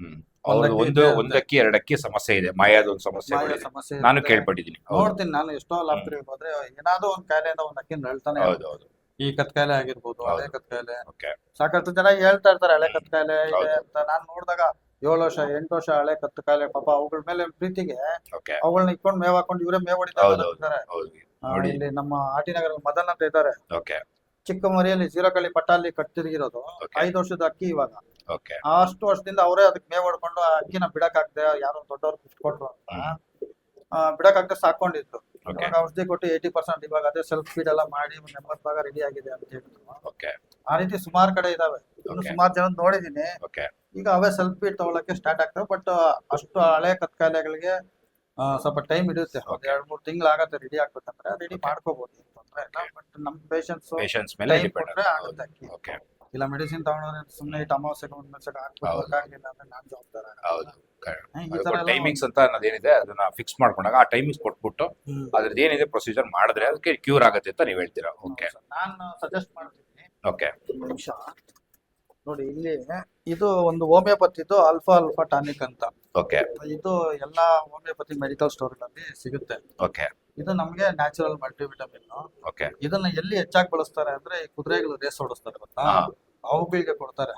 ಹ್ಮ್ ಅವ್ರು ಒಂದಕ್ಕಿ ಒಂದು ಇದೆ ಒಂದಕ್ಕಿ ಎರಡಕ್ಕಿ ಸಮಸ್ಯೆ ಇದೆ. ಮಾಯಾದ ಒಂದು ಸಮಸ್ಯೆ ಮಾಯಾ ಸಮಸ್ಯೆ ನಾನು ಇರುತ್ತೆ. ಕೇಳ್ಪಟ್ಟಿದ್ದೀನಿ. ಹೌದು. ನೋಡ್ತೀನಿ ನಾನು ಎಷ್ಟೋ ಲಾಭ ಹೋದ್ರೆ ಏನಾದ್ರು ಒಂದ್ ಕಾಯಿಲೆಯಿಂದ ಒಂದ್ ಅಕ್ಕಿ ಹೇಳ್ತಾನೆ ಹೌದು ಹೌದು. ಈ ಕತ್ ಕಾಯಿಲೆ ಆಗಿರ್ಬೋದು ಹೌದು. ಹಳೆ ಕತ್ ಕಾಯಿಲೆ ಓಕೆ ಸಾಕಷ್ಟು ಜನ ಹೇಳ್ತಾ ಇರ್ತಾರೆ ಹಳೆ ಕತ್ ಕಾಯಿಲೆ ಇದೆ ಹೌದು. ಅಂತ. ನಾನ್ ನೋಡಿದಾಗ ಏಳು ವರ್ಷ ಎಂಟು ವರ್ಷ ಹಳೆ ಕತ್ತು ಕಾಯಿಲೆ ಪಾಪ ಅವುಗಳ ಮೇಲೆ ಪ್ರೀತಿಗೆ ಓಕೆ ಅವುಗಳನ್ನ ಇಟ್ಕೊಂಡು ಮೇವ್ ಹಾಕೊಂಡು ಇವರೇ ಮೇವ್ ಹೌದು, ಹೌದು ನೋಡಿ. ಇಲ್ಲಿ ನಮ್ಮ ಆಟಿನಗರ ಮದನ್ ಅಂತ ಇದ್ದಾರೆ. ಓಕೆ ಚಿಕ್ಕ ಮರಿಯಲ್ಲಿ ಜೀರೋಕಳ್ಳಿ ಪಟ್ಟಾಲಿ ಕಟ್ಟಿಗಿರೋದು Okay. ಐದು ವರ್ಷದ ಅಕ್ಕಿ ಇವಾಗ. ಓಕೆ ಅಷ್ಟು ವರ್ಷದಿಂದ ಅವರೇ ಅದಕ್ಕೆ ಮೇವ್ ಹೊಡ್ಕೊಂಡು ಆ ಅಕ್ಕಿನ ಬಿಡಕ್ಕಾಗ್ದೆ ಯಾರೋ ದೊಡ್ಡವರು ಕೊಟ್ರು ಅಂತ. ಆ, ಬಿಡಕ್ಕಾಗ್ದೆ ಸಾಕೊಂಡಿದ್ರು. ಇವಾಗ ಔಷಧಿ ಕೊಟ್ಟು ಏಯ್ಟಿ ಪರ್ಸೆಂಟ್ ಇವಾಗ ಅದೇ ಸೆಲ್ಫ್ ಫೀಡ್ ಎಲ್ಲ ಮಾಡಿ ಒಂದ್ ಭಾಗ ರೆಡಿ ಆಗಿದೆ ಅಂತ ಹೇಳಿದ್ರು. ಓಕೆ ಆ ರೀತಿ ಸುಮಾರು ಕಡೆ ಇದಾವೆ. ಸುಮಾರು ಜನ ನೋಡಿದೀನಿ. ಓಕೆ ಈಗ ಅವೇ ಸೆಲ್ಫ್ ಫೀಡ್ ತಗೊಳಕ್ಕೆ ಸ್ಟಾರ್ಟ್ ಆಗ್ತವೆ ಬಟ್ ಅಷ್ಟು ಹಳೆ ಕತ್ಕಾಲೆಗಳಿಗೆ ಸ್ವಲ್ಪ ಟೈಮ್ ಇರುತ್ತೆ. ಎರಡ್ ಮೂರ್ ತಿಂಗಳು ಆಗತ್ತೆ ರೆಡಿ ಆಗ್ಬೇಕಂದ್ರೆ ರೆಡಿ. ಮಾಡ್ಕೋಬಹುದು ಏನ್ ತೊಂದ್ರೆ ಇಲ್ಲ. ಬಟ್ ನಮ್ ಪೇಷನ್ಸ್ ಮೇಲೆ ಆಗುತ್ತೆ. ಓಕೆ ಇಲ್ಲ ಮೆಡಿಸಿನ್ ತಗೊಂಡ್ರೆ ಸುಮ್ಮನೆ ಇಟ್ಟು ಅಮಾವಾಸ್ಯೆಗೆ ಒಂದ್ ವರ್ಷಕ್ಕೆ. ಗೊತ್ತಾಗ್ಲಿಲ್ಲ ಅಂದ್ರೆ ನಾನ್ ಜವಾಬ್ದಾರ ಹೌದು ಟೈಮಿಂಗ್ಸ್ ಅಂತ ಅನ್ನೋದೇನಿದೆ ಅದನ್ನ ಫಿಕ್ಸ್ ಮಾಡ್ಕೊಂಡಾಗ ಆ ಟೈಮಿಂಗ್ಸ್ ಕೊಟ್ಬಿಟ್ಟು. ಅದ್ರದ್ದು ಏನಿದೆ ಪ್ರೊಸೀಜರ್ ಮಾಡಿದ್ರೆ ಅದಕ್ಕೆ ಕ್ಯೂರ್ ಆಗುತ್ತೆ ಅಂತ ನೀವು ಹೇಳ್ತೀರಾ? ಓಕೆ ನಾನು ಸಜೆಸ್ಟ್ ಮಾಡ್ತೀನಿ ಓಕೆ ನಿಮಿಷ. ನೋಡಿ ಇಲ್ಲಿ ಇದು ಒಂದು ಹೋಮಿಯೋಪತಿದು ಅಲ್ಫಾ ಅಲ್ಫಾ ಟಾನಿಕ್ ಅಂತ. ಓಕೆ ಇದು ಎಲ್ಲ ಹೋಮಿಯೋಪತಿ ಮೆಡಿಕಲ್ ಸ್ಟೋರ್ಗಳಲ್ಲಿ ಸಿಗುತ್ತೆ. ಓಕೆ ಇದು ನಮಗೆ ನ್ಯಾಚುರಲ್ ಮಲ್ಟಿವಿಟಮಿನ್ ಓಕೆ ಇದನ್ನ ಎಲ್ಲಿ ಹೆಚ್ಚಾಗಿ ಬಳಸ್ತಾರೆ ಅಂದ್ರೆ ಈ ಕುದುರೆಗಳು ರೇಸ್ ಓಡಿಸ್ತಾರೆ ಗೊತ್ತಾ. ಅವುಗಳಿಗೆ ಕೊಡ್ತಾರೆ.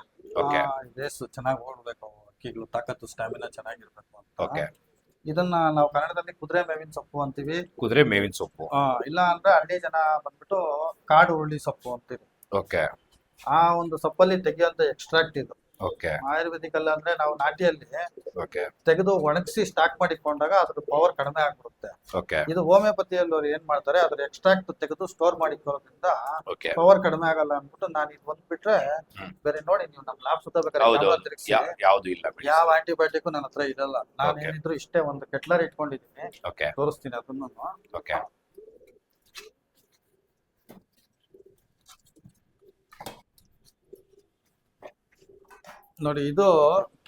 ರೇಸ್ ಚೆನ್ನಾಗಿ ಓಡಬೇಕು ಅಕ್ಕಿಗಳು ತಾಕತ್ತು ಸ್ಟಾಮಿನಾ ಚೆನ್ನಾಗಿರ್ಬೇಕು ಅಂತ. ಓಕೆ ಇದನ್ನ ನಾವು ಕನ್ನಡದಲ್ಲಿ ಕುದುರೆ ಮೇವಿನ ಸೊಪ್ಪು ಅಂತೀವಿ. ಕುದುರೆ ಮೇವಿನ ಸೊಪ್ಪು. ಇಲ್ಲ ಅಂದ್ರೆ ಹಳ್ಳಿ ಜನ ಬಂದ್ಬಿಟ್ಟು ಕಾಡು ಹುರುಳಿ ಸೊಪ್ಪು ಅಂತೀವಿ. ಓಕೆ ಆ ಒಂದು ಸೊಪ್ಪಲ್ಲಿ ತೆಗೆಯುವಂತ ಎಕ್ಸ್ಟ್ರಾಕ್ಟ್ ಇದು. ಓಕೆ ಆಯುರ್ವೇದಿಕ್ ಅಲ್ಲ ಅಂದ್ರೆ ನಾವು ನಾಟಿಯಲ್ಲಿ ಓಕೆ ತೆಗೆದು ಒಣಗಿಸಿ ಸ್ಟಾಕ್ ಮಾಡಿಕೊಂಡಾಗ ಅದ್ರ ಪವರ್ ಕಡಿಮೆ ಆಗ್ಬಿಡುತ್ತೆ. ಓಕೆ ಇದು ಹೋಮಿಯೋಪತಿಯಲ್ಲಿ ಅವ್ರು ಏನ್ ಮಾಡ್ತಾರೆ ಅದ್ರ ಎಕ್ಸ್ಟ್ರಾಕ್ಟ್ ತೆಗೆದು ಸ್ಟೋರ್ ಮಾಡಿಕೊಳ್ಳೋದ್ರಿಂದ ಓಕೆ ಪವರ್ ಕಡಿಮೆ ಆಗಲ್ಲ ಅಂದ್ಬಿಟ್ಟು ನಾನು ಇದು ಒಂದ್ ಬಿಟ್ರೆ ಬೇರೆ ನೋಡಿ ನೀವು ನಮ್ ಲ್ಯಾಬ್ ಸುತ್ತ ಬೇಕಾದ್ರೆ ಯಾವ್ದು ಇಲ್ಲ ಯಾವ ಆಂಟಿಬಯೋಟಿಕ್ ನನ್ನ ಹತ್ರ ಇರಲ್ಲ. ನಾನು. ಏನಿದ್ರು ಇಷ್ಟೇ ಒಂದು ಕೆಟ್ಲರ್ ಇಟ್ಕೊಂಡಿದೀನಿ. ಓಕೆ ತೋರಿಸ್ತೀನಿ ಅದನ್ನು ಓಕೆ ನೋಡಿ ಇದು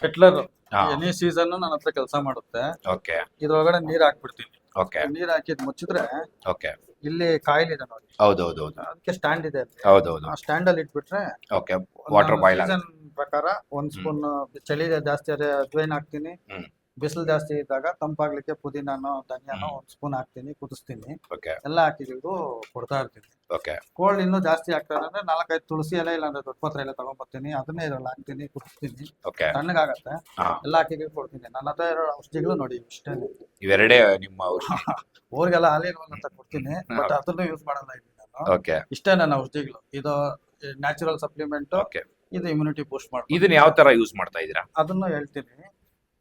ಕೆಟ್ಲರ್ ಹಾ. ಎನಿ ಸೀಸನ್ ನನ್ನ ಹತ್ರ ಕೆಲಸ ಮಾಡುತ್ತೆ. ಓಕೆ. ಇದ್ರೊಳಗಡೆ ನೀರ್ ಹಾಕ್ಬಿಡ್ತೀನಿ. ಓಕೆ. ನೀರ್ ಹಾಕಿದ್ ಮುಚ್ಚಿದ್ರೆ ಓಕೆ. ಇಲ್ಲಿ ಕಾಯಿಲ್ ಇದೆ ನೋಡಿ. ಹೌದು ಹೌದು ಹೌದು ಅದಕ್ಕೆ ಸ್ಟ್ಯಾಂಡ್ ಇದೆ ಅಲ್ಲಿ. ಹೌದು ಹೌದು ಆ ಸ್ಟ್ಯಾಂಡ್ ಅಲ್ಲಿ ಇಟ್ಬಿಟ್ರೆ ಓಕೆ. ವಾಟರ್ ಬಾಯ್ಲ್ ಸೀಸನ್ ಪ್ರಕಾರ ಒಂದ್ ಸ್ಪೂನ್ ಚಳಿ ಜಾಸ್ತಿ ಆದ್ರೆ ಅಜ್ವೈನ್ ಹಾಕ್ತೀನಿ. ಹ್ಮ್. ಬಿಸಿಲು ಜಾಸ್ತಿ ಇದ್ದಾಗ ತಂಪಾಗ್ಲಿಕ್ಕೆ ಪುದೀನಾನೋ ಧನಿಯಾನೋ. ಒಂದ್ ಸ್ಪೂನ್ ಹಾಕ್ತೀನಿ ಕುದಿಸ್ತೀನಿ. ಓಕೆ ಎಲ್ಲ ಹಾಕಿದ್ರು ಕೊಡ್ತಾ ಇರ್ತೀನಿ. ಓಕೆ ಕೋಲ್ಡ್ ಇನ್ನೂ ಜಾಸ್ತಿ ಆಗ್ತದೆ ಅಂದ್ರೆ ನಾಲ್ಕೈದು ತುಳಸಿ ಎಲೆ ಇಲ್ಲಾಂದ್ರೆ ದೊಡ್ಡ ಪತ್ರ ಎಲೆ ತಗೊಂಡ್ಬರ್ತೀನಿ ಅದನ್ನೇ ಇರಲ್ಲ ಹಾಕ್ತೀನಿ ಕುದಿಸ್ತೀನಿ. ಓಕೆ ತಣ್ಣಗಾಗತ್ತೆ. ಹಾ. ಎಲ್ಲ ಹಾಕಿದ್ರು ಕೊಡ್ತೀನಿ. ನನ್ನ ಹತ್ರ ಇರೋ ಔಷಧಿಗಳು ನೋಡಿ ಇಷ್ಟೇ. ಇವೆರಡೇ ನಿಮ್ಮ [laughs] ಊರಿಗೆಲ್ಲ ಹಾಲಿನ ಅಂತ ಕೊಡ್ತೀನಿ ಬಟ್. ಅದನ್ನು ಯೂಸ್ ಮಾಡಲ್ಲ ಇಲ್ಲಿ ನಾನು. ಓಕೆ ಇಷ್ಟೇ ನನ್ನ ಔಷಧಿಗಳು. ಇದು ನ್ಯಾಚುರಲ್ ಸಪ್ಲಿಮೆಂಟ್ ಓಕೆ ಇದು ಇಮ್ಯುನಿಟಿ ಬೂಸ್ಟ್ ಮಾಡ್ತೀನಿ ಇದನ್ನ ಯಾವ ತರ ಯೂಸ್ ಮಾಡ್ತಾ ಇದೀರಾ ಅದನ್ನು ಹೇಳ್ತೀನಿ.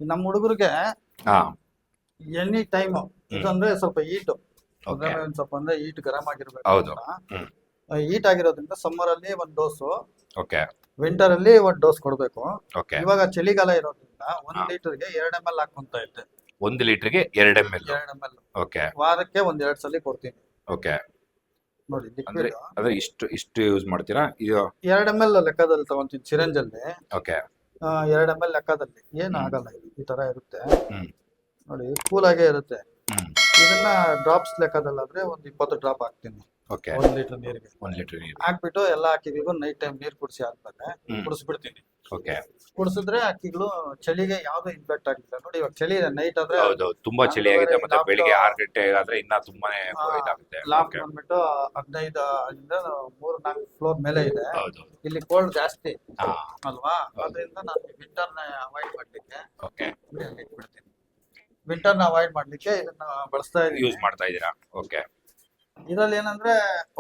ನಮ್ಮ ಹುಡುಗರಿಗೆ ಎನಿ ಟೈಮ್ ಇದಂದ್ರೆ ಸ್ವಲ್ಪ ಈಟ್ ಸ್ವಲ್ಪ ಅಂದ್ರೆ ಈಟ್ ಗರಂ ಆಗಿರ್ಬೇಕು. ಈಟ್ ಆಗಿರೋದ್ರಿಂದ ಸಮ್ಮರ್ ಅಲ್ಲಿ ಒಂದ್ ಡೋಸು ಓಕೆ ವಿಂಟರ್ ಅಲ್ಲಿ ಒಂದ್ ಡೋಸ್ ಕೊಡ್ಬೇಕು. ಓಕೆ ಇವಾಗ ಚಳಿಗಾಲ ಇರೋದ್ರಿಂದ ಒಂದ್ ಲೀಟರ್ಗೆ ಎರಡ್ ಎಂ ಎಲ್ ಹಾಕೊಂತ ಇದ್ದೆ. ಲೀಟರ್ ಲೀಟರ್ಗೆ ಎರಡು ಎಂ ಎಲ್ ಎರಡ್ ಎಂ ಎಲ್ ಓಕೆ ವಾರಕ್ಕೆ ಒಂದ್ ಎರಡ್ ಸಲ ಕೊಡ್ತೀನಿ. ಓಕೆ ನೋಡಿ ಅಂದ್ರೆ ಅಂದ್ರೆ ಇಷ್ಟು ಇಷ್ಟು ಯೂಸ್ ಮಾಡ್ತೀರಾ? ಇದು ಎರಡ್ ಎಂ ಎಲ್ ಲೆಕ್ಕದಲ್ಲಿ ತಗೊಂತೀನಿ ಚಿರಂಜಲ್ಲಿ. ಓಕೆ ಎರಡ್ ಎಂ ಎಲ್ ಲೆಕ್ಕದಲ್ಲಿ. ಏನು ಆಗಲ್ಲ ಇದು. ಈ ತರ ಇರುತ್ತೆ. ಹ್ಮ್. ನೋಡಿ ಕೂಲ್ ಆಗೇ ಇರುತ್ತೆ. ಹ್ಮ್. ಇದನ್ನ ಡ್ರಾಪ್ಸ್ ಲೆಕ್ಕದಲ್ಲಾದ್ರೆ ಒಂದ್ ಇಪ್ಪತ್ತು ಡ್ರಾಪ್ ಹಾಕ್ತೀನಿ. ಓಕೆ. ಒಂದ್ ಲೀಟರ್ ನೀರಿಗೆ ಒಂದ್ ಲೀಟರ್ ನೀರು ಹಾಕ್ಬಿಟ್ಟು ಎಲ್ಲಾ ಅಕ್ಕಿಗಳಿಗೂ ನೈಟ್ ಟೈಮ್ ನೀರ್ ಕುಡಿಸಿ ಹ್ಮ್. ಕುಡಿಸ್ಬಿಡ್ತೀನಿ. ಓಕೆ. ಕುಡಿಸಿದ್ರೆ ಅಕ್ಕಿಗಳು ಚಳಿಗೆ ಯಾವ್ದು ಇಂಪ್ಯಾಕ್ಟ್ ಆಗಿಲ್ಲ. ನೋಡಿ ಇವಾಗ ಚಳಿ ಇದೆ ನೈಟ್ ಆದ್ರೆ ಹೌದು ತುಂಬಾ ಚಳಿ ಆಗಿದೆ ಮತ್ತೆ ಬೆಳಿಗ್ಗೆ ಆರು ಗಂಟೆ ಆದ್ರೆ ಇನ್ನ ತುಂಬಾನೇ ಹಾ, ಇದಾಗುತ್ತೆ. Lock Okay. ಬಂದ್ಬಿಟ್ಟು ಹದಿನೈದು ಇಂದ ಮೂರ್ ನಾಲ್ಕು ಫ್ಲೋರ್ ಮೇಲೆ ಇದೆ. ಇಲ್ಲಿ ಕೋಲ್ಡ್ ಜಾಸ್ತಿ. ಹಾ. ಅಲ್ವಾ? ಅದರಿಂದ ನಾನು ವಿಂಟರ್ನ ಅವಾಯ್ಡ್ ಮಾಡ್ಲಿಕ್ಕೆ ಓಕೆ ವಿಂಟರ್ನ ಅವಾಯ್ಡ್ ಮಾಡ್ಲಿಕ್ಕೆ ಇದನ್ನ ಬಳಸ್ತಾ ಯೂಸ್ ಮಾಡ್ತಾ ಇದೀರಾ ಓಕೆ ಇದ್ರಲ್ಲಿ ಏನಂದ್ರೆ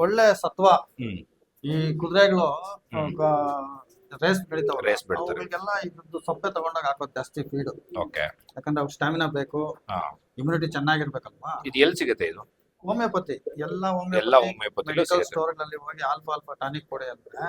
ಒಳ್ಳೆ ಸತ್ವ. ಈ ಕುದುರೆಗಳು. ರೇಸ್ ಬೆಳಿತಾವ. ರೇಸ್ ಬೆಳಿತಾರೆ. ಅವ್ರಿಗೆಲ್ಲ ಇದ್ರದ್ದು ಸೊಪ್ಪೆ ತಗೊಂಡಾಗ ಹಾಕೋದು ಜಾಸ್ತಿ ಫೀಡ್ ಓಕೆ. ಯಾಕಂದ್ರೆ ಅವ್ರಿಗೆ ಸ್ಟಾಮಿನಾ ಬೇಕು. ಇಮ್ಯುನಿಟಿ ಚೆನ್ನಾಗಿರ್ಬೇಕಲ್ವಾ? ಇದು ಎಲ್ಲಿ ಸಿಗುತ್ತೆ ಇದು? ಹೋಮಿಯೋಪತಿ ಎಲ್ಲ ಹೋಮಿಯೋಪತಿ ಮೆಡಿಕಲ್ ಸ್ಟೋರ್ನಲ್ಲಿ ಹೋಗಿ ಆಲ್ಫಾ ಆಲ್ಫಾ ಟಾನಿಕ್ ಕೊಡಿ ಅಂದ್ರೆ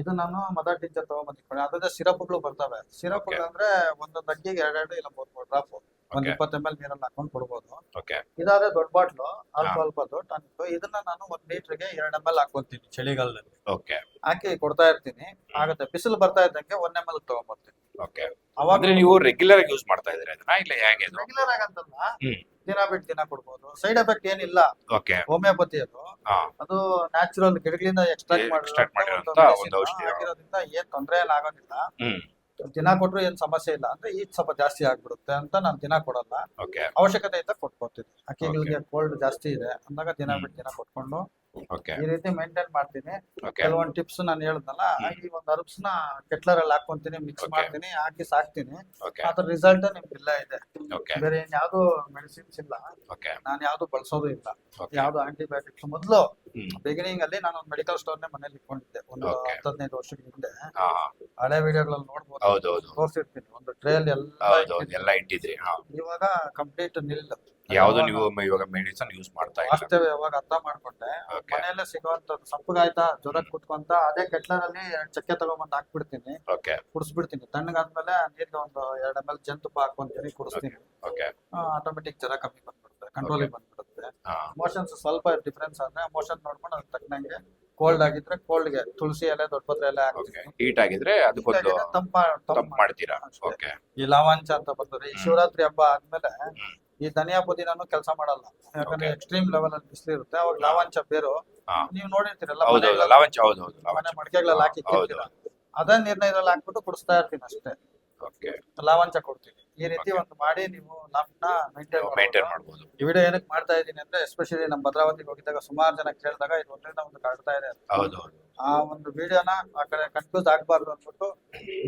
ಇದು ನಾನು ಮದರ್ ಟೀಚರ್ ತಗೊಂಡ್ಬಂದಿಕೊಂಡು ಅದ್ರ ಸಿರಪ್ಗಳು ಬರ್ತವೆ. Syrup Okay. ಅಂದ್ರೆ ಒಂದೊಂದು ಅಕ್ಕಿಗೆ ಎರಡೆರಡು ಇಲ್ಲ ಮೂರ್ ಮೂರ್ ಡ್ರಾಪ್ ಒಂದ್. ಇಪ್ಪತ್ತು ಎಂ ಎಲ್ ನೀರಲ್ಲಿ ಹಾಕೊಂಡ್ ಕೊಡ್ಬೋದು. ಓಕೆ. ಇದಾದ್ರೆ ದೊಡ್ಡ ಬಾಟ್ಲು ಅಲ್ಪ ಅಲ್ಪ ದೊಡ್ಡ ಇದನ್ನ ನಾನು ಒಂದ್ ಲೀಟರ್ಗೆ ಎರಡ್ ಎಂ ಎಲ್ ಹಾಕೊಂತೀನಿ ಚಳಿಗಾಲದಲ್ಲಿ. ಓಕೆ. ಹಾಕಿ ಕೊಡ್ತಾ ಇರ್ತೀನಿ. ಆಗುತ್ತೆ. ಬಿಸಿಲು ಬರ್ತಾ ಇದ್ದಂಗೆ ಒನ್ ಎಂ ಎಲ್ ತಗೊಂಡ್ಬರ್ತೀನಿ ಓಕೆ. ಅವಾಗ ನೀವು ರೆಗ್ಯುಲರ್ ಆಗಿ ಯೂಸ್ ಮಾಡ್ತಾ ಇದ್ರೆ ಅದನ್ನ ಇಲ್ಲ ಹೇಗೆ ರೆಗ್ಯುಲರ್ ಆಗಂತಲ್ಲ ದಿನ ಬಿಟ್ಟು ದಿನ ಕೊಡ್ಬೋದು. ಸೈಡ್ ಎಫೆಕ್ಟ್ ಏನಿಲ್ಲ. ಓಕೆ. ಹೋಮಿಯೋಪತಿ ಅದು. ಅದು ನ್ಯಾಚುರಲ್ ಗಿಡಗಳಿಂದ ಎಕ್ಸ್ಟ್ರಾಕ್ಟ್ ಮಾಡಿರೋದ್ರಿಂದ ಒಂದು ಒಂದು ಔಷಧಿ. ಆಗಿರೋದ್ರಿಂದ ಏನ್ ತೊಂದರೆ ಏನಾಗೋದಿಲ್ಲ ದಿನ ಕೊಟ್ರು ಏನ್ ಸಮಸ್ಯೆ ಇಲ್ಲ ಅಂದ್ರೆ ಈಟ್ ಸ್ವಲ್ಪ ಜಾಸ್ತಿ ಆಗ್ಬಿಡುತ್ತೆ ಅಂತ ನಾನು ದಿನ ಕೊಡಲ್ಲ. ಓಕೆ ಅವಶ್ಯಕತೆ ಇದ್ದಾಗ ಕೊಟ್ಕೊತೀನಿ ಅಕ್ಕಿಗಳಿಗೆ ಕೋಲ್ಡ್ ಜಾಸ್ತಿ ಇದೆ ಅಂದಾಗ ದಿನ. ಬಿಟ್ಟು ದಿನ ಕೊಟ್ಕೊಂಡು ಈ ರೀತಿ ಮೇಂಟೈನ್ ಮಾಡ್ತೀನಿ. ಕೆಲವೊಂದು ಟಿಪ್ಸ್ ನಾನು ಹೇಳದ್ನಲ್ಲ. ಈ ಒಂದು ಅರ್ಬ್ಸ್ನ ಕೆಟ್ಲರ್ ಅಲ್ಲಿ ಹಾಕೊಂತೀನಿ ಮಿಕ್ಸ್ ಮಾಡ್ತೀನಿ ಹಾಕಿ ಸಾಕ್ತೀನಿ. ಅದ್ರ ರಿಸಲ್ಟ್ ನಿಮ್ಗೆ ಇಲ್ಲ ಇದೆ. ಬೇರೆ ಇನ್ ಯಾವ್ದು ಮೆಡಿಸಿನ್ಸ್ ಇಲ್ಲ. ನಾನು ಯಾವ್ದು ಬಳಸೋದು ಇಲ್ಲ. ಯಾವ್ದು ಆಂಟಿಬಯೋಟಿಕ್ಸ್ ಮೊದಲು ಬಿಗಿನಿಂಗ್ ಅಲ್ಲಿ ನಾನು ಒಂದು ಮೆಡಿಕಲ್ ಸ್ಟೋರ್ ನೇ ಮನೇಲಿ ಇಟ್ಕೊಂಡಿದ್ದೆ. ಒಂದು ಹತ್ತದೈದು ವರ್ಷದ ಹಿಂದೆ. ಹಳೆ ವಿಡಿಯೋಗಳಲ್ಲಿ ನೋಡ್ಬೋದು. ತೋರಿಸಿರ್ತೀನಿ. ಒಂದು ಟ್ರೇಲ್ ಎಲ್ಲ ಇವಾಗ ಕಂಪ್ಲೀಟ್ ನಿಲ್ ಯಾವ್ದು ನೀವು ಇವಾಗ ಮೆಡಿಸನ್ ಯೂಸ್ ಮಾಡ್ತಾ ಇಲ್ಲ. ಇವಾಗ ಯಾವಾಗ ಅರ್ಥ ಮಾಡ್ಕೊಂಡೆ. ಓಕೆ ಮನೆಯಲ್ಲೇ ಸಿಗುವಂತದ್ದು ಸಪ್ಪಗಾಯ್ತಾ ಜ್ವರಕ್ಕೆ ಕುತ್ಕೊಂತ ಅದೇ ಕೆಟ್ಲರ್ ಅಲ್ಲಿ ಎರಡ್ ಚಕ್ಕೆ ತಗೊಂಬಂದ್ ಹಾಕ್ಬಿಡ್ತೀನಿ. ಓಕೆ ಕುಡಿಸ್ಬಿಡ್ತೀನಿ. ತಣ್ಣಗಾದ್ಮೇಲೆ ನೀರ್ಗೆ ಒಂದು ಎರಡ್ ಎಂ ಎಲ್ ಜಂತುಪ್ಪ ಹಾಕೊಂತೀನಿ ಕುಡಿಸ್ತೀನಿ. ಓಕೆ ಆಟೋಮೆಟಿಕ್ ಜ್ವರ ಕಮ್ಮಿ ಬಂದ್ಬಿಡುತ್ತೆ. ಕಂಟ್ರೋಲ್ ಬಂದ್ಬಿಡುತ್ತೆ. ಹಾ. ಮೋಷನ್ಸ್ ಸ್ವಲ್ಪ ಡಿಫ್ರೆನ್ಸ್ ಆದ್ರೆ ಮೋಷನ್ ನೋಡ್ಕೊಂಡು ಅದಕ್ಕೆ ತಕ್ಕನಂಗೆ ಕೋಲ್ಡ್ ಆಗಿದ್ರೆ ಕೋಲ್ಡ್ಗೆ ತುಳಸಿ ಎಲೆ ದೊಡ್ಡಪತ್ರೆ ಎಲೆ ಓಕೆ ಹಾಕ್ತೀನಿ. ಹೀಟ್ ಆಗಿದ್ರೆ ಅದಕ್ಕೊಂದು ಹೀಗಾಗಿದೆ, ತಂಪ ತಂಪ್ ತಂಪ್ ಮಾಡ್ತೀರಾ? ಅಷ್ಟೇ. ಓಕೆ ಈ ಲವಂಚ ಅಂತ ಬರ್ತದೆ ಈ ಶಿವರಾತ್ರಿ ಹಬ್ಬ ಆದ್ಮೇಲೆ. ಈ ಧನಿಯಾ ಪುದೀನನು ಕೆಲಸ ಮಾಡಲ್ಲ. ಯಾಕಂದ್ರೆ. ಎಕ್ಸ್ಟ್ರೀಮ್ ಲೆವೆಲ್ ಅಲ್ಲಿ ಬಿಸಿಲು ಇರುತ್ತೆ ಅವಾಗ ಲಾವಂಚ ಬೇರು. ಹಾ. ನೀವು ನೋಡಿರ್ತೀರಲ್ಲ ಹೌದು ಹೌದು. ಮನೆಗಳಲ್ಲಿ ಲವಂಚ ಹೌದು ಹೌದು. ಮನೆ ಲವಂಚ ಮಡಿಕೆಗಳಲ್ಲಿ ಹಾಕಿ ಅದನ್ನ ನಿರ್ಣಯದಲ್ಲಿ ಹಾಕ್ಬಿಟ್ಟು ಕುಡಿಸ್ತಾ ಇರ್ತೀನಿ ಅಷ್ಟೇ. ಲಾವಂಚ ಕೊಡ್ತೀನಿ. ಈ ರೀತಿ ಒಂದು ಮಾಡಿ ನೀವು ಲಾಭನ ಮೇಂಟೈನ್ ಮಾಡ್ಬೋದು. ಈ ವಿಡಿಯೋ ಏನಕ್ಕೆ ಮಾಡ್ತಾ ಇದ್ದೀನಿ ಅಂದ್ರೆ ಎಸ್ಪೆಷಲಿ ನಮ್ಮ ಭದ್ರಾವತಿಗೆ ಹೋಗಿದ್ದಾಗ ಸುಮಾರು ಜನ ಕೇಳಿದಾಗ ಇದು ಒಂದರಿಂದ ಒಂದು ಕಾಡ್ತಾ ಇದೆ. ಹೌದು ಆ ಒಂದು ವಿಡಿಯೋನ ಆ ಕಡೆ ಕನ್ಫ್ಯೂಸ್ ಆಗ್ಬಾರ್ದು ಅಂದ್ಬಿಟ್ಟು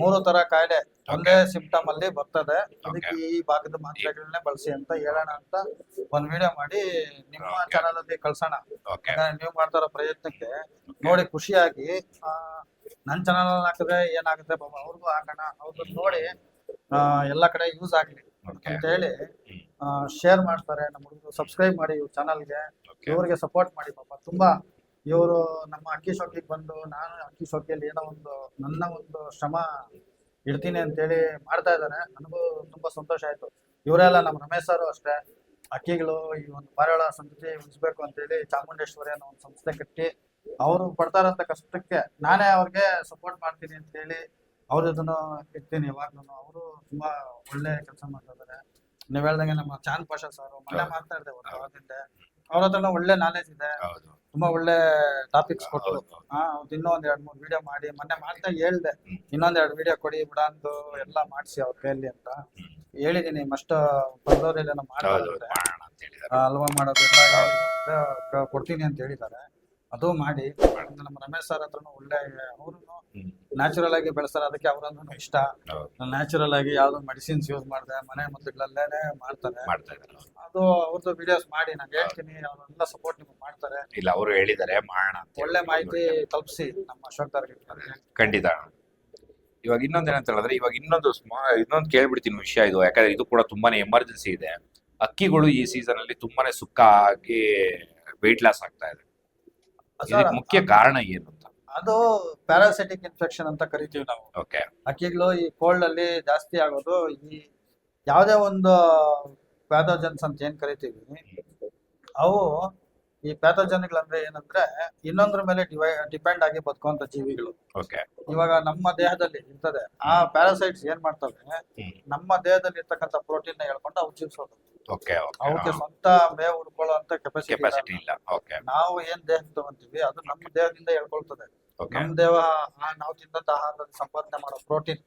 ಮೂರು ತರ ಕಾಯಿಲೆ. ಒಂದೇ ಸಿಂಪ್ಟಮ್ ಅಲ್ಲಿ ಬರ್ತದೆ. ಅದಕ್ಕೆ ಈ ಭಾಗದ ಮಾತ್ರೆಗಳನ್ನೇ ಬಳಸಿ ಅಂತ ಹೇಳೋಣ ಅಂತ ಒಂದ್ ವಿಡಿಯೋ ಮಾಡಿ ನಿಮ್ಮ. ಚಾನಲ್ ಅಲ್ಲಿ ಕಳ್ಸೋಣ. ನೀವು ಮಾಡ್ತಾ ಇರೋ ಪ್ರಯತ್ನಕ್ಕೆ ನೋಡಿ ಖುಷಿಯಾಗಿ ಆ, ನನ್ ಚಾನಲ್ ಹಾಕಿದ್ರೆ ಏನಾಗುತ್ತೆ ಪಾಪ ಅವ್ರಿಗೂ ಹಾಕೋಣ ಅವ್ರದ್ದು ನೋಡಿ ಆ, ಎಲ್ಲ ಕಡೆ ಯೂಸ್ ಆಗ್ಲಿ ಅಂತ ಹೇಳಿ ಶೇರ್ ಮಾಡ್ತಾರೆ ನಮ್ಮ ಹುಡುಗರು ಸಬ್ಸ್ಕ್ರೈಬ್ ಮಾಡಿ ಇವ್ರ ಚಾನಲ್ಗೆ ಗೆ. ಇವ್ರಿಗೆ ಸಪೋರ್ಟ್ ಮಾಡಿ ಪಾಪ. ತುಂಬಾ ಇವರು ನಮ್ಮ ಅಕ್ಕಿ ಶೋಕಿಗೆ ಬಂದು ನಾನು ಅಕ್ಕಿ ಶೋಕಿಯಲ್ಲಿ ಏನೋ ಒಂದು ನನ್ನ ಒಂದು ಶ್ರಮ ಇಡ್ತೀನಿ ಅಂತೇಳಿ ಮಾಡ್ತಾ ಇದ್ದಾರೆ ನನಗೂ ತುಂಬಾ ಸಂತೋಷ ಆಯ್ತು. ಇವರೆಲ್ಲ ನಮ್ಮ ರಮೇಶ್ ಸರ್ ಅಷ್ಟೇ. ಅಕ್ಕಿಗಳು ಈ ಒಂದು ಪಾರಿವಾಳ ಸಂತತಿ ಉಳಿಸ್ಬೇಕು ಅಂತೇಳಿ ಚಾಮುಂಡೇಶ್ವರಿ ಅನ್ನೋ ಒಂದು ಸಂಸ್ಥೆ ಕಟ್ಟಿ ಅವರು ಪಡ್ತಾರಂತ ಕಷ್ಟಕ್ಕೆ ನಾನೇ ಅವ್ರಿಗೆ ಸಪೋರ್ಟ್ ಮಾಡ್ತೀನಿ ಅಂತ ಹೇಳಿ ಅವ್ರ ಜೊತೆ ಇರ್ತೀನಿ ಯಾವಾಗ್ಲೂ ಅವರು ತುಂಬಾ ಒಳ್ಳೆ ಕೆಲಸ ಮಾಡ್ತಾ ಇದ್ದಾರೆ ನೀವ್ ಹೇಳ್ದಂಗೆ ನಮ್ಮ ಚಾಂದ್ ಪಾಷ ಸರ್ ಮೊನ್ನೆ ಮಾಡ್ತಾ ಇದ್ದೆ ಒಂದು ವಾರದಿಂದ. ಅವ್ರ ಹತ್ರ ಒಳ್ಳೆ ನಾಲೆಜ್ ಇದೆ. ತುಂಬಾ ಒಳ್ಳೆ ಟಾಪಿಕ್ಸ್ ಕೊಟ್ಟು. ಹಾ ಒಂದ್ ಎರಡ್ ಮೂರ್ ವಿಡಿಯೋ ಮಾಡಿ. ಮೊನ್ನೆ ಮಾಡ್ತಾ ಹೇಳ್ದೆ. ಇನ್ನೊಂದ್ ಎರಡ್ ವಿಡಿಯೋ ಕೊಡಿ ಬಿಡಂದು ಎಲ್ಲ ಮಾಡಿಸಿ ಅವ್ರ ಕೈಯಲ್ಲಿ ಅಂತ. ಹೇಳಿದೀನಿ ಮಸ್ಟ್ ಬಂದವರೆಲ್ಲ ಮಾಡ್ತಾರೆ ಅಲ್ವಾ ಮಾಡೋದೆಲ್ಲ ಕೊಡ್ತೀನಿ ಅಂತ ಹೇಳಿದ್ದಾರೆ. ಅದು ಮಾಡಿ ನಮ್ಮ ರಮೇಶ್ ಸರ್ ಹತ್ರನು ಒಳ್ಳೆ ಅವರು. ನ್ಯಾಚುರಲ್ ಆಗಿ ಬೆಳೆಸ್ತಾರೆ. ಅದಕ್ಕೆ ಅವರನ್ನು ಇಷ್ಟ. ನ್ಯಾಚುರಲ್ ಆಗಿ ಯಾವ್ದು ಮೆಡಿಸಿನ್ಸ್ ಯೂಸ್ ಮಾಡಿದೆ ಮನೆ ಮದ್ದುಗಳಲ್ಲೇನೆ ಮಾಡ್ತಾರೆ. ಅದು ಅವ್ರದ್ದು ವಿಡಿಯೋಸ್ ಮಾಡಿ ನಾನು ಹೇಳ್ತೀನಿ ಅವರೆಲ್ಲ ಸಪೋರ್ಟ್ ನಿಮ್ಗೆ ಮಾಡ್ತಾರೆ. ಇಲ್ಲ ಅವರು ಹೇಳಿದ್ದಾರೆ ಮಾಡೋಣ ಅಂತ ಒಳ್ಳೆ ಮಾಹಿತಿ ತಲುಪಿಸಿ ನಮ್ಮ ಅಶೋಕ್ ಟಾರ್ಗೆಟ್ ಖಂಡಿತ. ಇವಾಗ ಇನ್ನೊಂದ್ ಏನಂತ ಹೇಳಿದ್ರೆ ಇವಾಗ ಇನ್ನೊಂದು ಸ್ಮಾ ಇನ್ನೊಂದು ಕೇಳ್ಬಿಡ್ತೀನಿ ವಿಷಯ ಇದು. ಯಾಕಂದ್ರೆ ಇದು ಕೂಡ ತುಂಬಾನೇ ಎಮರ್ಜೆನ್ಸಿ ಇದೆ. ಅಕ್ಕಿಗಳು ಈ ಸೀಸನ್ ಅಲ್ಲಿ ತುಂಬಾನೇ ಸುಕ್ಕ ಆಗಿ ವೆಯ್ಟ್ ಲಾಸ್ ಆಗ್ತಾ ಇದೆ. ಇದಕ್ಕೆ ಮುಖ್ಯ ಕಾರಣ ಏನು ಅಂತ? ಅದು ಪ್ಯಾರಾಸೆಟಿಕ್ ಇನ್ಫೆಕ್ಷನ್ ಅಂತ ಕರಿತೀವಿ ನಾವು. ಓಕೆ. ಅಕ್ಕಿಗಳು ಈ ಕೋಲ್ಡ್ ಅಲ್ಲಿ ಜಾಸ್ತಿ ಆಗೋದು ಈ ಯಾವುದೇ ಒಂದು ಪ್ಯಾಥೋಜನ್ಸ್ ಅಂತ ಏನ್ ಕರಿತೀವಿ ಅವು ಈ ಪ್ಯಾಥೋಜನ್ಗಳಂದ್ರೆ ಏನಂದ್ರೆ ಇನ್ನೊಂದ್ರ ಮೇಲೆ ಡಿವೈ ಡಿಪೆಂಡ್ ಆಗಿ ಬದುಕುವಂತ ಜೀವಿಗಳು. ಓಕೆ. ಇವಾಗ ನಮ್ಮ ದೇಹದಲ್ಲಿ ಇರ್ತದೆ ಆ ಪ್ಯಾರಾಸೈಟ್ಸ್ ಏನ್ ಮಾಡ್ತವೆ ನಮ್ಮ ದೇಹದಲ್ಲಿ ಇರ್ತಕ್ಕಂಥ ಪ್ರೋಟೀನ್ನ ಹೇಳ್ಕೊಂಡು ಅವು ಜೀವಿಸೋದು. ಓಕೆ ಅವಕ್ಕೆ ಸ್ವಂತ ಮೇವು ಉಡ್ಕೊಳ್ಳೋ ಅಂತ ಕೆಪಾಸಿಟಿ ಇಲ್ಲ. ಓಕೆ. ನಾವು ಏನ್ ದೇಹ ತಗೊಂತೀವಿ ಅದು ನಮ್ಮ ದೇಹದಿಂದ ಹೇಳ್ಕೊಳ್ತದೆ. ನಮ್ಮ ನಮ್ ದೇಹ ನಾವು ತಿಂದಂತ ಆಹಾರದಲ್ಲಿ ಸಂಪಾದನೆ ಮಾಡೋ ಪ್ರೋಟೀನ್.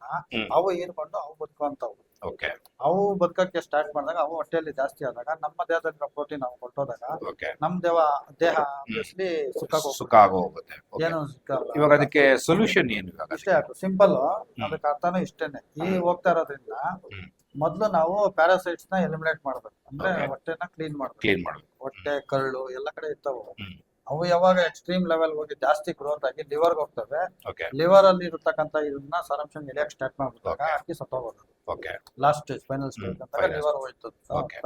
ಅವು ಹೀರ್ಕೊಂಡು ಅವು ಬದುಕುವಂತವು ಓಕೆ. ಅವು ಬದುಕಕ್ಕೆ ಸ್ಟಾರ್ಟ್ ಮಾಡಿದಾಗ ಅವು ಹೊಟ್ಟೆಯಲ್ಲಿ ಜಾಸ್ತಿ ಆದಾಗ ನಮ್ಮ ದೇಹದಲ್ಲಿರೋ ಪ್ರೋಟೀನ್ ಅವು ಕೊಟ್ಟೋದಾಗ ಓಕೆ. ನಮ್ ದೇಹ ದೇಹ ಆಬ್ವಿಯಸ್ಲಿ ಸುಖ ಸುಖ ಆಗೋಗುತ್ತೆ. ಏನು ಸಿಕ್ಕಲ್ಲ. ಇವಾಗ ಅದಕ್ಕೆ ಸೊಲ್ಯೂಷನ್ ಏನು ಇವಾಗ ಇಷ್ಟೇ ಸಿಂಪಲ್ ಅದಕ್ಕೆ ಅರ್ಥನೂ ಇಷ್ಟೇನೆ. ಈ ಹೋಗ್ತಾ ಇರೋದ್ರಿಂದ ಮೊದಲು ನಾವು ಪ್ಯಾರಾಸೈಟ್ಸ್ನ ಎಲಿಮಿನೇಟ್ ಮಾಡ್ಬೇಕು. ಅಂದ್ರೆ ಹೊಟ್ಟೆನ ಕ್ಲೀನ್ ಮಾಡ್ಬೇಕು. ಕ್ಲೀನ್ ಮಾಡ್ಬೇಕು. ಹೊಟ್ಟೆ ಕರಳು ಎಲ್ಲ ಕಡೆ ಇರ್ತಾವ. ಅವು ಯಾವಾಗ ಎಕ್ಸ್ಟ್ರೀಮ್ ಲೆವೆಲ್ ಹೋಗಿ ಜಾಸ್ತಿ ಗ್ರೋತ್ ಆಗಿ ಲಿವರ್ಗೆ ಹೋಗ್ತವೆ ಲಿವರ್ ಅಲ್ಲಿ ಇರತಕ್ಕಂತ ಇದನ್ನ ಸಾರಾಂಶ ಎಲಿಯಕ್ ಸ್ಟಾರ್ಟ್ ಮಾಡ್ಬಿಟ್ಟಾಗ. ಅಕ್ಕಿ ಸತ್ತೋಗೋದು okay last stage final stage final liver ಹೋಯ್ತು. Okay.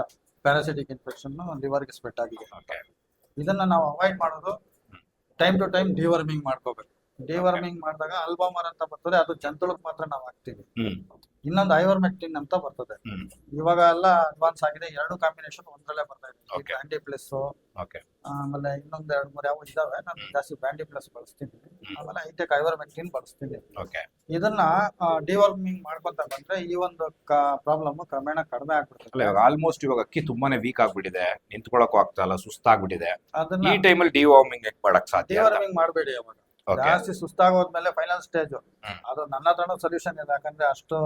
ಪ್ಯಾರಾಸಿಟಿಕ್ ಇನ್ಫೆಕ್ಷನ್ ಲಿವರ್ಗೆ ಸ್ಪ್ರೆಡ್ ಆಗಿದೆ. ಓಕೆ ಇದನ್ನ ನಾವು ಅವಾಯ್ಡ್ ಮಾಡೋದು ಟೈಮ್ ಟು ಟೈಮ್ ಡಿವರ್ಮಿಂಗ್ ಮಾಡ್ಕೋಬೇಕು. ಡಿವರ್ಮಿಂಗ್ ಮಾಡಿದಾಗ ಅಲ್ಬಾಮರ್ ಅಂತ ಬರ್ತದೆ ಅದು ಜಂತುಳಕ್ ಮಾತ್ರ ನಾವು ಹಾಕ್ತೀವಿ. ಇನ್ನೊಂದು ಐವರ್ಮೆಕ್ಟಿನ್ ಅಂತ ಬರ್ತದೆ. ಇವಾಗ ಎಲ್ಲ ಅಡ್ವಾನ್ಸ್ ಆಗಿದೆ ಎರಡು ಕಾಂಬಿನೇಷನ್ ಒಂದ್ರಲ್ಲೇ ಬರ್ತಾ ಇದೆ. ಬ್ಯಾಂಡಿ ಪ್ಲಸ್ ಆಮೇಲೆ ಇನ್ನೊಂದು ಎರಡು ಮೂರು ಯಾವ ಇದಾವೆ ನಾನು ಜಾಸ್ತಿ ಬ್ಯಾಂಡಿ ಪ್ಲಸ್ ಬಳಸ್ತೀನಿ. ಆಮೇಲೆ ಐಟೆಕ್ ಐವರ್ಮೆಕ್ಟಿನ್ ಬಳಸ್ತೀನಿ. ಓಕೆ ಇದನ್ನ ಡಿವರ್ಮಿಂಗ್ ಮಾಡ್ಕೊಂತ ಬಂದ್ರೆ ಈ ಒಂದು ಪ್ರಾಬ್ಲಮ್ ಕ್ರಮೇಣ ಕಡಿಮೆ ಆಗ್ಬಿಡುತ್ತೆ ಆಲ್ಮೋಸ್ಟ್ ಇವಾಗ ಅಕ್ಕಿ ತುಂಬಾನೇ ವೀಕ್ ಆಗ್ಬಿಟ್ಟಿದೆ. ನಿಂತ್ಕೊಳಕ್ಕೂ ಆಗ್ತಾ ಇಲ್ಲ ಸುಸ್ತಾಗ್ಬಿಟ್ಟಿದೆ. ಅದನ್ನ ಈ ಟೈಮಲ್ಲಿ ಡಿವಾರ್ಮಿಂಗ್ ಮಾಡಕ್ ಸಾಧ್ಯ ಡಿವರ್ಮಿಂಗ್ ಮಾಡಬೇಡಿ ಅವಾಗ. ಜಾಸ್ತಿ ಸುಸ್ತಾಗೋದ್ಮೇಲೆ ಫೈನಲ್ ಸ್ಟೇಜ್ ಅದು ನನ್ನ ಹತ್ರನೂ ಸೊಲ್ಯೂಷನ್ ಇದೆ. ಯಾಕಂದ್ರೆ ಅಷ್ಟು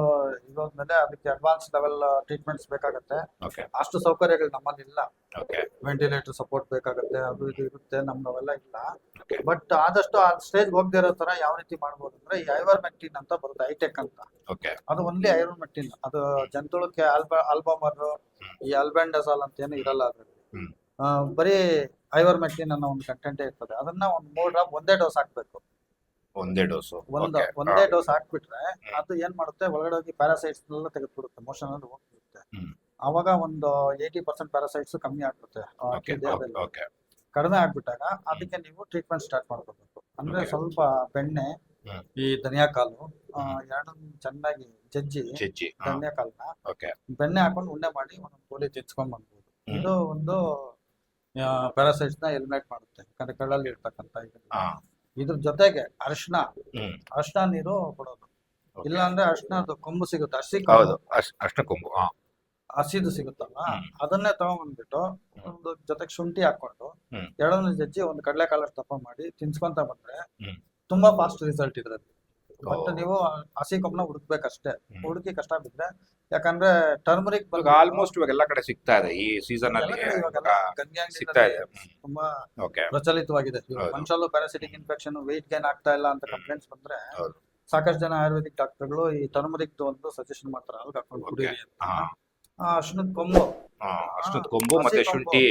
ಇದಾದ್ಮೇಲೆ ಅದಕ್ಕೆ ಅಡ್ವಾನ್ಸ್ ಲೆವೆಲ್ ಟ್ರೀಟ್ಮೆಂಟ್ಸ್ ಬೇಕಾಗುತ್ತೆ. ಅಷ್ಟು ಸೌಕರ್ಯಗಳು ನಮ್ಮಲ್ಲಿ ಇಲ್ಲ. ವೆಂಟಿಲೇಟರ್ ಸಪೋರ್ಟ್ ಬೇಕಾಗುತ್ತೆ ಅದು ಇದು ಇರುತ್ತೆ ನಮ್ದವೆಲ್ಲ ಇಲ್ಲ. ಬಟ್ ಆದಷ್ಟು ಆ ಸ್ಟೇಜ್ ಹೋಗದೆ ಇರೋ ತರ ಯಾವ ರೀತಿ ಮಾಡ್ಬೋದು ಅಂದ್ರೆ ಈ ಐವರ್ ಐವರ್ಮೆಕ್ಟಿನ್ ಅಂತ ಬರುತ್ತೆ ಐಟೆಕ್ ಅಂತ. ಅದು ಒನ್ಲಿ ಐವರ್ಮೆಕ್ಟಿನ್ ಅದು ಜಂತುಳಕ್ಕೆ ಆಲ್ಬ ಆಲ್ಬಮರ್ ಈ ಅಲ್ಬೆಂಡಸಾಲ್ ಅಂತ ಏನು ಇರಲ್ಲ ಅದ್ರಲ್ಲಿ. ಹ್ಮ್. ಆ, ಬರೀ ಐವರ್ಮೆಕ್ಟಿನ್ ಅನ್ನೋ ಒಂದು ಕಂಟೆಂಟ್ ಇರ್ತದೆ. ಅದನ್ನ ಒಂದು ಮೂರ್ ಡ್ರಾಪ್ ಒಂದೇ ಡೋಸ್ ಹಾಕ್ಬೇಕು. ಒಂದೇ ಡೋಸ್. ಒಂದು ಒಂದೇ ಡೋಸ್ ಹಾಕ್ಬಿಟ್ರೆ ಅದು ಏನ್ ಮಾಡುತ್ತೆ? ಒಳಗಡೆ ಹೋಗಿ ಪ್ಯಾರಾಸೈಟ್ಸ್ ಎಲ್ಲ ತೆಗೆದ್ಬಿಡುತ್ತೆ. ಮೋಷನ್ ಅಲ್ಲಿ ಹೋಗ್ಬಿಡುತ್ತೆ. ಅವಾಗ ಒಂದು ಏಯ್ಟಿ ಪರ್ಸೆಂಟ್ ಪ್ಯಾರಾಸೈಟ್ಸ್ ಕಮ್ಮಿ ಆಗ್ಬಿಡುತ್ತೆ. ಕಡಿಮೆ ಆಗ್ಬಿಟ್ಟಾಗ ಅದಕ್ಕೆ ನೀವು ಟ್ರೀಟ್ಮೆಂಟ್ ಸ್ಟಾರ್ಟ್ ಮಾಡ್ಕೋಬೇಕು. ಅಂದ್ರೆ ಸ್ವಲ್ಪ ಬೆಣ್ಣೆ ಈ ಧನಿಯಾ ಕಾಲು. ಎರಡನ್ನ ಚೆನ್ನಾಗಿ ಜಜ್ಜಿ ಧನಿಯಾ ಕಾಲನ್ನ ಓಕೆ ಬೆಣ್ಣೆ ಹಾಕೊಂಡು ಉಂಡೆ ಮಾಡಿ ಒಂದೊಂದು ಕೋಳಿ ಜಜ್ಕೊಂಡ್ ಬಂದ್ಬೋದು. ಇದು ಒಂದು ಪ್ಯಾರಾಸೈಟ್ಸ್ನ ಎಲಿಮಿನೇಟ್ ಮಾಡುತ್ತೆ. ಯಾಕಂದ್ರೆ ಕಳ್ಳಲ್ಲಿ ಇರ್ತಕ್ಕಂಥ ಇದ್ರ ಜೊತೆಗೆ ಅರಿಶಿನ ಅರ್ಶನ ನೀರು ಕೊಡೋದು. ಇಲ್ಲ ಅಂದ್ರೆ ಅರಿಶಿನದು ಕೊಂಬು ಸಿಗುತ್ತೆ. ಹಸಿ ಹೌದು. ಕೊಂಬು. ಹಸಿದು ಸಿಗುತ್ತಲ್ಲ. ಅದನ್ನೇ ತಗೊಂಡ್ಬಂದ್ಬಿಟ್ಟು ಒಂದು ಜೊತೆಗೆ ಶುಂಠಿ ಹಾಕೊಂಡು ಎರಡನ್ನೂ ಜಜ್ಜಿ ಒಂದು ಕಡಲೆ ಕಾಳಷ್ಟು ತಪ್ಪ ಮಾಡಿ ತಿನ್ಸ್ಕೊಂತ ಬಂದ್ರೆ ತುಂಬಾ ಫಾಸ್ಟ್ ರಿಸಲ್ಟ್ ಇದ್ರಲ್ಲಿ. ಬಟ್ ಓ. ನೀವು ಹಸಿ ಕಬ್ಬನ ಹುಡುಕ್ಬೇಕಷ್ಟೇ. ಅಷ್ಟೇ ಹುಡುಕಿ ಕಷ್ಟ ಬಿದ್ರೆ ಯಾಕಂದ್ರೆ ಟರ್ಮರಿಕ್ ಇವಾಗ ಆಲ್ಮೋಸ್ಟ್ ಇವಾಗ ಎಲ್ಲ ಕಡೆ ಸಿಗ್ತಾ ಇದೆ ಈ ಸೀಸನ್ ಅಲ್ಲಿ ಸಿಗ್ತಾ ಇದೆ. ತುಂಬಾ ಓಕೆ ಪ್ರಚಲಿತವಾಗಿದೆ. ಮನುಷ್ಯಲ್ಲೂ ಪ್ಯಾರಾಸಿಟಿಕ್ ಇನ್ಫೆಕ್ಷನ್ ವೆಯ್ಟ್ ಗೇನ್ ಆಗ್ತಾ ಇಲ್ಲ ಅಂತ ಕಂಪ್ಲೇಂಟ್ಸ್ ಬಂದ್ರೆ ಸಾಕಷ್ಟು ಜನ ಆಯುರ್ವೇದಿಕ್ ಡಾಕ್ಟರ್ಗಳು ಈ ಟರ್ಮರಿಕ್ ಒಂದು ಸಜೆಷನ್ ಮಾಡ್ತಾರೆ. ಅಲ್ಲಿ ಹಾಕೊಂಡು ಕುಡಿಯಿರಿ ಅಂತ. ಹಾ. ಅರ್ಶಿನದ ಕೊಂಬು. ಕೊಂಬು ಮತ್ತೆ ಶುಂಠಿ.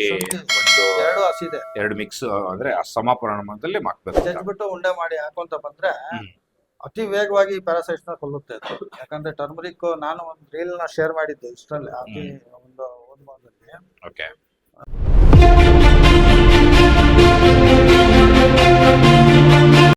ಒಂದು ಎರಡು ಹಸಿದೆ ಎರಡು ಮಿಕ್ಸ್ ಅಂದ್ರೆ ಸಮ ಪ್ರಮಾಣದಲ್ಲಿ ಹಾಕ್ಬೇಕು. ಜಜ್ಬಿಟ್ಟು ಉಂಡೆ ಮಾಡಿ ಹಾಕೊಂತ ಬಂದ್ರೆ. ಅತಿ ವೇಗವಾಗಿ ಪ್ಯಾರಾಸೈಟ್ಸ್ನ ಕೊಲ್ಲುತ್ತೆ ಅದು. ಯಾಕಂದ್ರೆ ಟರ್ಮರಿಕ್ ನಾನು ಒಂದು ರೀಲ್ನ ಶೇರ್ ಮಾಡಿದ್ದೆ ಇಷ್ಟರಲ್ಲಿ ಅತಿ ಒಂದು ಓಕೆ